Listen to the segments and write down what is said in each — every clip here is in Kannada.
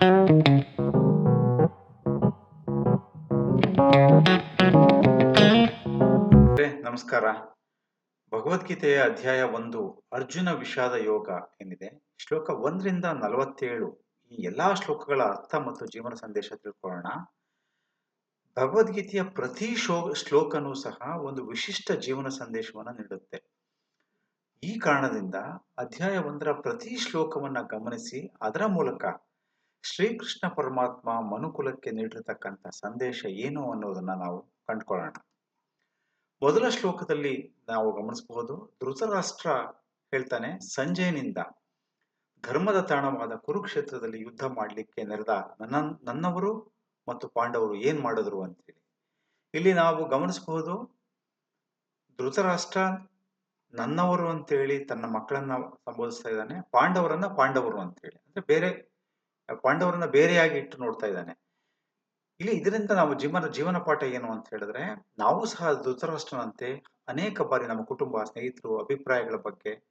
ನಮಸ್ಕಾರ. ಭಗವದ್ಗೀತೆಯ ಅಧ್ಯಾಯ ಒಂದು, ಅರ್ಜುನ ವಿಷಾದ ಯೋಗ ಏನಿದೆ? ಶ್ಲೋಕ ಒಂದರಿಂದ ನಲವತ್ತೇಳು ಈ ಎಲ್ಲಾ ಶ್ಲೋಕಗಳ ಅರ್ಥ ಮತ್ತು ಜೀವನ ಸಂದೇಶ ತಿಳ್ಕೊಳ್ಳೋಣ. ಭಗವದ್ಗೀತೆಯ ಪ್ರತಿ ಶೋ, ಶ್ಲೋಕನೂ ಸಹ ಒಂದು ವಿಶಿಷ್ಟ ಜೀವನ ಸಂದೇಶವನ್ನು ನೀಡುತ್ತೆ. ಈ ಕಾರಣದಿಂದ ಅಧ್ಯಾಯ ಒಂದರ ಪ್ರತಿ ಶ್ಲೋಕವನ್ನ ಗಮನಿಸಿ, ಅದರ ಮೂಲಕ ಶ್ರೀಕೃಷ್ಣ ಪರಮಾತ್ಮ ಮನುಕುಲಕ್ಕೆ ನೀಡಿರತಕ್ಕಂಥ ಸಂದೇಶ ಏನು ಅನ್ನೋದನ್ನ ನಾವು ಕಂಡುಕೊಳ್ಳೋಣ. ಮೊದಲ ಶ್ಲೋಕದಲ್ಲಿ ನಾವು ಗಮನಿಸಬಹುದು, ಧೃತರಾಷ್ಟ್ರ ಹೇಳ್ತಾನೆ, ಸಂಜಯನಿಂದ ಧರ್ಮದ ತಾಣವಾದ ಕುರುಕ್ಷೇತ್ರದಲ್ಲಿ ಯುದ್ಧ ಮಾಡಲಿಕ್ಕೆ ನೆರೆದ ನನ್ನ, ನನ್ನವರು ಮತ್ತು ಪಾಂಡವರು ಏನ್ ಮಾಡಿದ್ರು ಅಂತೇಳಿ. ಇಲ್ಲಿ ನಾವು ಗಮನಿಸಬಹುದು, ಧೃತರಾಷ್ಟ್ರ ನನ್ನವರು ಅಂತೇಳಿ ತನ್ನ ಮಕ್ಕಳನ್ನ ಸಂಬೋಧಿಸ್ತಾ ಇದ್ದಾನೆ, ಪಾಂಡವರನ್ನ ಪಾಂಡವರು ಅಂತೇಳಿ. ಅಂದ್ರೆ ಬೇರೆ ಪಾಂಡವರನ್ನ ಬೇರೆಯಾಗಿ ಇಟ್ಟು ನೋಡ್ತಾ ಇದ್ದಾನೆ. ಇಲ್ಲಿ ಇದರಿಂದ ನಾವು ಜೀವನ ಜೀವನ ಪಾಠ ಏನು ಅಂತ ಹೇಳಿದ್ರೆ, ನಾವು ಸಹ ಧೃತರಾಷ್ಟ್ರನಂತೆ ಅನೇಕ ಬಾರಿ ನಮ್ಮ ಕುಟುಂಬ, ಸ್ನೇಹಿತರು, ಅಭಿಪ್ರಾಯಗಳ ಬಗ್ಗೆ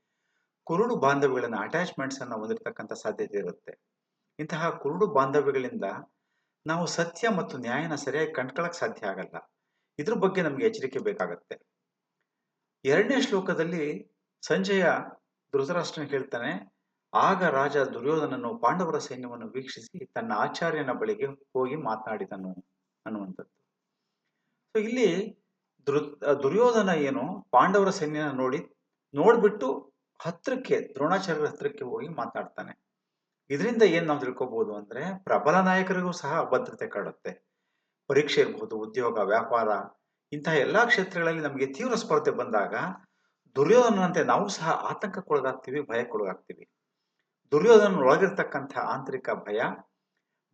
ಕುರುಡು ಬಾಂಧವ್ಯಗಳನ್ನ ಅಟ್ಯಾಚ್ಮೆಂಟ್ಸ್ ಅನ್ನ ಹೊಂದಿರತಕ್ಕಂಥ ಸಾಧ್ಯತೆ ಇರುತ್ತೆ. ಇಂತಹ ಕುರುಡು ಬಾಂಧವ್ಯಗಳಿಂದ ನಾವು ಸತ್ಯ ಮತ್ತು ನ್ಯಾಯನ ಸರಿಯಾಗಿ ಕಂಡ್ಕೊಳ್ಳಕ್ ಸಾಧ್ಯ ಆಗಲ್ಲ. ಇದ್ರ ಬಗ್ಗೆ ನಮ್ಗೆ ಎಚ್ಚರಿಕೆ ಬೇಕಾಗತ್ತೆ. ಎರಡನೇ ಶ್ಲೋಕದಲ್ಲಿ ಸಂಜಯ ಧೃತರಾಷ್ಟ್ರನ ಹೇಳ್ತಾನೆ ಆಗ ರಾಜ ದುರ್ಯೋಧನನು ಪಾಂಡವರ ಸೈನ್ಯವನ್ನು ವೀಕ್ಷಿಸಿ ತನ್ನ ಆಚಾರ್ಯನ ಬಳಿಗೆ ಹೋಗಿ ಮಾತನಾಡಿದನು ಅನ್ನುವಂಥದ್ದು. ಸೊ ಇಲ್ಲಿ ದುರ್ ದುರ್ಯೋಧನ ಏನು ಪಾಂಡವರ ಸೈನ್ಯನ ನೋಡಿ, ನೋಡ್ಬಿಟ್ಟು ಹತ್ರಕ್ಕೆ, ದ್ರೋಣಾಚಾರ್ಯರ ಹತ್ರಕ್ಕೆ ಹೋಗಿ ಮಾತಾಡ್ತಾನೆ. ಇದರಿಂದ ಏನ್ ನಾವು ತಿಳ್ಕೊಬಹುದು ಅಂದ್ರೆ, ಪ್ರಬಲ ನಾಯಕರಿಗೂ ಸಹ ಅಭದ್ರತೆ ಕಾಡುತ್ತೆ. ಪರೀಕ್ಷೆ ಇರಬಹುದು, ಉದ್ಯೋಗ, ವ್ಯಾಪಾರ, ಇಂತಹ ಎಲ್ಲಾ ಕ್ಷೇತ್ರಗಳಲ್ಲಿ ನಮಗೆ ತೀವ್ರ ಸ್ಪರ್ಧೆ ಬಂದಾಗ ದುರ್ಯೋಧನಂತೆ ನಾವು ಸಹ ಆತಂಕಕ್ಕೊಳಗಾಗ್ತೀವಿ, ಭಯಕ್ಕೊಳಗಾಗ್ತೀವಿ. ದುರ್ಯೋಧನ ಒಳಗಿರ್ತಕ್ಕಂಥ ಆಂತರಿಕ ಭಯ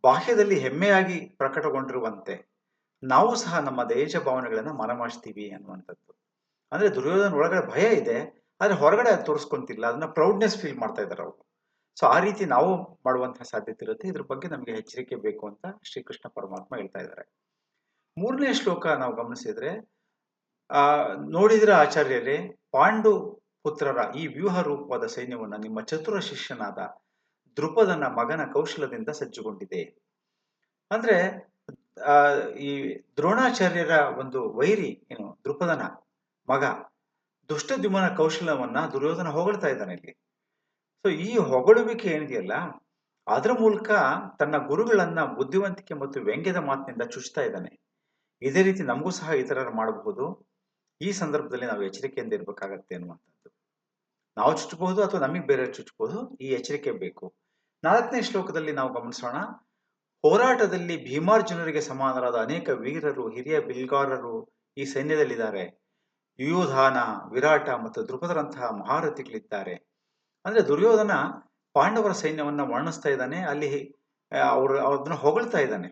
ಬಾಹ್ಯದಲ್ಲಿ ಹೆಮ್ಮೆಯಾಗಿ ಪ್ರಕಟಗೊಂಡಿರುವಂತೆ ನಾವು ಸಹ ನಮ್ಮ ದೇಶ ಭಾವನೆಗಳನ್ನು ಮನಮಾಡಿಸ್ತೀವಿ ಅನ್ನುವಂಥದ್ದು. ಅಂದ್ರೆ ದುರ್ಯೋಧನ ಒಳಗಡೆ ಭಯ ಇದೆ, ಆದರೆ ಹೊರಗಡೆ ಅದು ತೋರಿಸ್ಕೊಂತಿಲ್ಲ, ಅದನ್ನ ಪ್ರೌಡ್ನೆಸ್ ಫೀಲ್ ಮಾಡ್ತಾ ಇದ್ದಾರೆ ಅವರು. ಸೊ ಆ ರೀತಿ ನಾವು ಮಾಡುವಂತಹ ಸಾಧ್ಯತೆ ಇರುತ್ತೆ. ಇದ್ರ ಬಗ್ಗೆ ನಮಗೆ ಎಚ್ಚರಿಕೆ ಬೇಕು ಅಂತ ಶ್ರೀಕೃಷ್ಣ ಪರಮಾತ್ಮ ಹೇಳ್ತಾ ಇದ್ದಾರೆ. ಮೂರನೇ ಶ್ಲೋಕ ನಾವು ಗಮನಿಸಿದ್ರೆ, ಆ, ನೋಡಿದ್ರ ಆಚಾರ್ಯರೇ, ಪಾಂಡು ಪುತ್ರರ ಈ ವ್ಯೂಹ ರೂಪವಾದ ಸೈನ್ಯವನ್ನು ನಿಮ್ಮ ಚತುರ ಶಿಷ್ಯನಾದ ದೃಪದನ ಮಗನ ಕೌಶಲದಿಂದ ಸಜ್ಜುಗೊಂಡಿದೆ. ಅಂದ್ರೆ, ಆ, ಈ ದ್ರೋಣಾಚಾರ್ಯರ ಒಂದು ವೈರಿ ಏನು ದೃಪದನ ಮಗ, ದುಷ್ಟದ್ಯುಮನ ಕೌಶಲವನ್ನ ದುರ್ಯೋಧನ ಹೊಗಳ್ತಾ ಇದ್ದಾನೆ ಇಲ್ಲಿ. ಸೊ ಈ ಹೊಗಳುವಿಕೆ ಏನಿದೆಯಲ್ಲ, ಅದರ ಮೂಲಕ ತನ್ನ ಗುರುಗಳನ್ನ ಬುದ್ಧಿವಂತಿಕೆ ಮತ್ತು ವ್ಯಂಗ್ಯದ ಮಾತಿನಿಂದ ಚುಚ್ತಾ ಇದ್ದಾನೆ. ಇದೇ ರೀತಿ ನಮಗೂ ಸಹ ಇತರರು ಮಾಡಬಹುದು. ಈ ಸಂದರ್ಭದಲ್ಲಿ ನಾವು ಎಚ್ಚರಿಕೆಯಿಂದ ಇರಬೇಕಾಗತ್ತೆ ಅನ್ನುವಂಥದ್ದು. ನಾವು ಚುಚ್ಚಬಹುದು ಅಥವಾ ನಮಗೆ ಬೇರೆ ಚುಚ್ಚಬಹುದು ಈ ಎಚ್ಚರಿಕೆ ಬೇಕು. ನಾಲ್ಕನೇ ಶ್ಲೋಕದಲ್ಲಿ ನಾವು ಗಮನಿಸೋಣ. ಹೋರಾಟದಲ್ಲಿ ಭೀಮಾರ್ಜುನರಿಗೆ ಸಮಾನರಾದ ಅನೇಕ ವೀರರು, ಹಿರಿಯ ಬಿಲ್ಗಾರರು ಈ ಸೈನ್ಯದಲ್ಲಿದ್ದಾರೆ. ಯುಯೋಧಾನ, ವಿರಾಟ ಮತ್ತು ದೃಪದರಂತಹ ಮಹಾರಥಿಗಳಿದ್ದಾರೆ. ಅಂದ್ರೆ ದುರ್ಯೋಧನ ಪಾಂಡವರ ಸೈನ್ಯವನ್ನ ವರ್ಣಿಸ್ತಾ ಇದ್ದಾನೆ, ಅಲ್ಲಿ ಅವರು ಅದನ್ನ ಹೊಗಳ್ತಾ ಇದ್ದಾನೆ.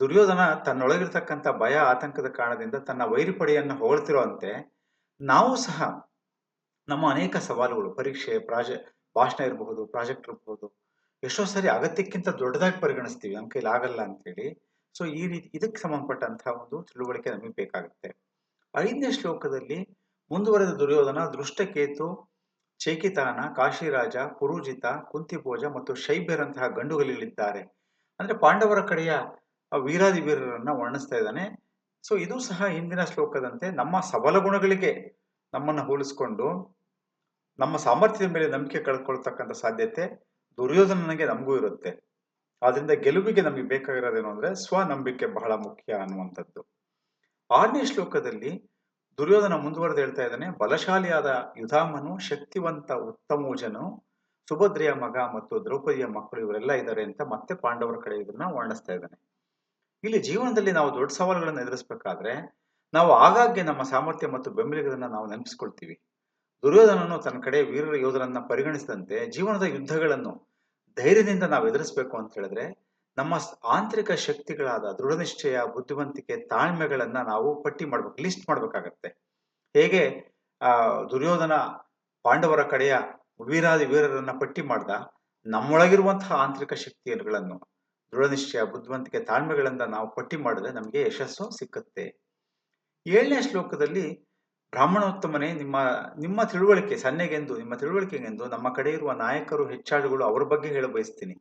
ದುರ್ಯೋಧನ ತನ್ನೊಳಗಿರ್ತಕ್ಕಂಥ ಭಯ, ಆತಂಕದ ಕಾರಣದಿಂದ ತನ್ನ ವೈರಿಪಡೆಯನ್ನು ಹೊಗಳ್ತಿರುವಂತೆ ನಾವು ಸಹ ನಮ್ಮ ಅನೇಕ ಸವಾಲುಗಳು, ಪರೀಕ್ಷೆ, ಪ್ರಾಜೆ, ಭಾಷಣ ಇರಬಹುದು, ಪ್ರಾಜೆಕ್ಟ್ ಇರಬಹುದು. ಎಷ್ಟೋ ಸರಿ ಅಗತ್ಯಕ್ಕಿಂತ ದೊಡ್ಡದಾಗಿ ಪರಿಗಣಿಸ್ತೀವಿ, ನಮ್ಮ ಕೈಲಿ ಆಗಲ್ಲ ಅಂತೇಳಿ ಸೊ ಈ ರೀತಿ ಇದಕ್ಕೆ ಸಂಬಂಧಪಟ್ಟಂತಹ ಒಂದು ತಿಳುವಳಿಕೆ ನಮಗೆ ಬೇಕಾಗುತ್ತೆ. ಐದನೇ ಶ್ಲೋಕದಲ್ಲಿ ಮುಂದುವರೆದ ದುರ್ಯೋಧನ, ದೃಷ್ಟಕೇತು, ಚೇಕಿತಾನ, ಕಾಶಿರಾಜ ಪುರುಜಿತ ಕುಂತಿಭೋಜ ಮತ್ತು ಶೈಬ್ಯರಂತಹ ಗಂಡುಗಳಿದ್ದಾರೆ ಅಂದ್ರೆ ಪಾಂಡವರ ಕಡೆಯ ವೀರಾದಿ ವೀರರನ್ನ ವರ್ಣಿಸ್ತಾ ಇದ್ದಾನೆ. ಸೊ ಇದು ಸಹ ಹಿಂದಿನ ಶ್ಲೋಕದಂತೆ ನಮ್ಮ ಸಬಲ ಗುಣಗಳಿಗೆ ನಮ್ಮನ್ನ ಹೋಲಿಸ್ಕೊಂಡು ನಮ್ಮ ಸಾಮರ್ಥ್ಯದ ಮೇಲೆ ನಂಬಿಕೆ ಕಳ್ಕೊಳ್ತಕ್ಕಂಥ ಸಾಧ್ಯತೆ ದುರ್ಯೋಧನನಿಗೆ ನಮಗೂ ಇರುತ್ತೆ. ಆದ್ರಿಂದ ಗೆಲುವಿಗೆ ನಮಗೆ ಬೇಕಾಗಿರೋದೇನು ಅಂದ್ರೆ ಸ್ವನಂಬಿಕೆ ಬಹಳ ಮುಖ್ಯ ಅನ್ನುವಂಥದ್ದು. ಆರನೇ ಶ್ಲೋಕದಲ್ಲಿ ದುರ್ಯೋಧನ ಮುಂದುವರೆದು ಹೇಳ್ತಾ ಇದ್ದಾನೆ, ಬಲಶಾಲಿಯಾದ ಯುಧಾಮನು, ಶಕ್ತಿವಂತ ಉತ್ತಮೋಜನು, ಸುಭದ್ರೆಯ ಮಗ ಮತ್ತು ದ್ರೌಪದಿಯ ಮಕ್ಕಳು ಇವರೆಲ್ಲ ಇದ್ದಾರೆ ಅಂತ ಮತ್ತೆ ಪಾಂಡವರ ಕಡೆ ಇದನ್ನ ವರ್ಣಿಸ್ತಾ ಇದ್ದಾನೆ. ಇಲ್ಲಿ ಜೀವನದಲ್ಲಿ ನಾವು ದೊಡ್ಡ ಸವಾಲುಗಳನ್ನು ಎದುರಿಸಬೇಕಾದ್ರೆ ನಾವು ಆಗಾಗ್ಗೆ ನಮ್ಮ ಸಾಮರ್ಥ್ಯ ಮತ್ತು ಬೆಂಬಲಿಗರನ್ನ ನಾವು ನೆನಪಿಸ್ಕೊಳ್ತೀವಿ. ದುರ್ಯೋಧನನು ತನ್ನ ಕಡೆ ವೀರ ಯೋಧರನ್ನ ಪರಿಗಣಿಸಿದಂತೆ ಜೀವನದ ಯುದ್ಧಗಳನ್ನು ಧೈರ್ಯದಿಂದ ನಾವು ಎದುರಿಸಬೇಕು ಅಂತ ಹೇಳಿದ್ರೆ, ನಮ್ಮ ಆಂತರಿಕ ಶಕ್ತಿಗಳಾದ ದೃಢನಿಶ್ಚಯ, ಬುದ್ಧಿವಂತಿಕೆ, ತಾಳ್ಮೆಗಳನ್ನ ನಾವು ಪಟ್ಟಿ ಮಾಡ್ಬೇಕು, ಲಿಸ್ಟ್ ಮಾಡ್ಬೇಕಾಗತ್ತೆ. ಹೇಗೆ, ಆ, ದುರ್ಯೋಧನ ಪಾಂಡವರ ಕಡೆಯ ವೀರಾದಿ ವೀರರನ್ನ ಪಟ್ಟಿ ಮಾಡ್ದ, ನಮ್ಮೊಳಗಿರುವಂತಹ ಆಂತರಿಕ ಶಕ್ತಿಗಳನ್ನು ದೃಢನಿಶ್ಚಯ, ಬುದ್ಧಿವಂತಿಕೆ, ತಾಳ್ಮೆಗಳಿಂದ ನಾವು ಪಟ್ಟಿ ಮಾಡಿದ್ರೆ ನಮಗೆ ಯಶಸ್ಸು ಸಿಕ್ಕುತ್ತೆ. ಏಳನೇ ಶ್ಲೋಕದಲ್ಲಿ ಬ್ರಾಹ್ಮಣೋತ್ತಮನೇ ನಿಮ್ಮ ನಿಮ್ಮ ತಿಳುವಳಿಕೆ, ಸನ್ನೆಗೆಂದು, ನಿಮ್ಮ ತಿಳುವಳಿಕೆಗೆಂದು ನಮ್ಮ ಕಡೆ ಇರುವ ನಾಯಕರು, ಹೆಚ್ಚಾಳುಗಳು ಅವರ ಬಗ್ಗೆ ಹೇಳ ಬಯಸ್ತೀನಿ.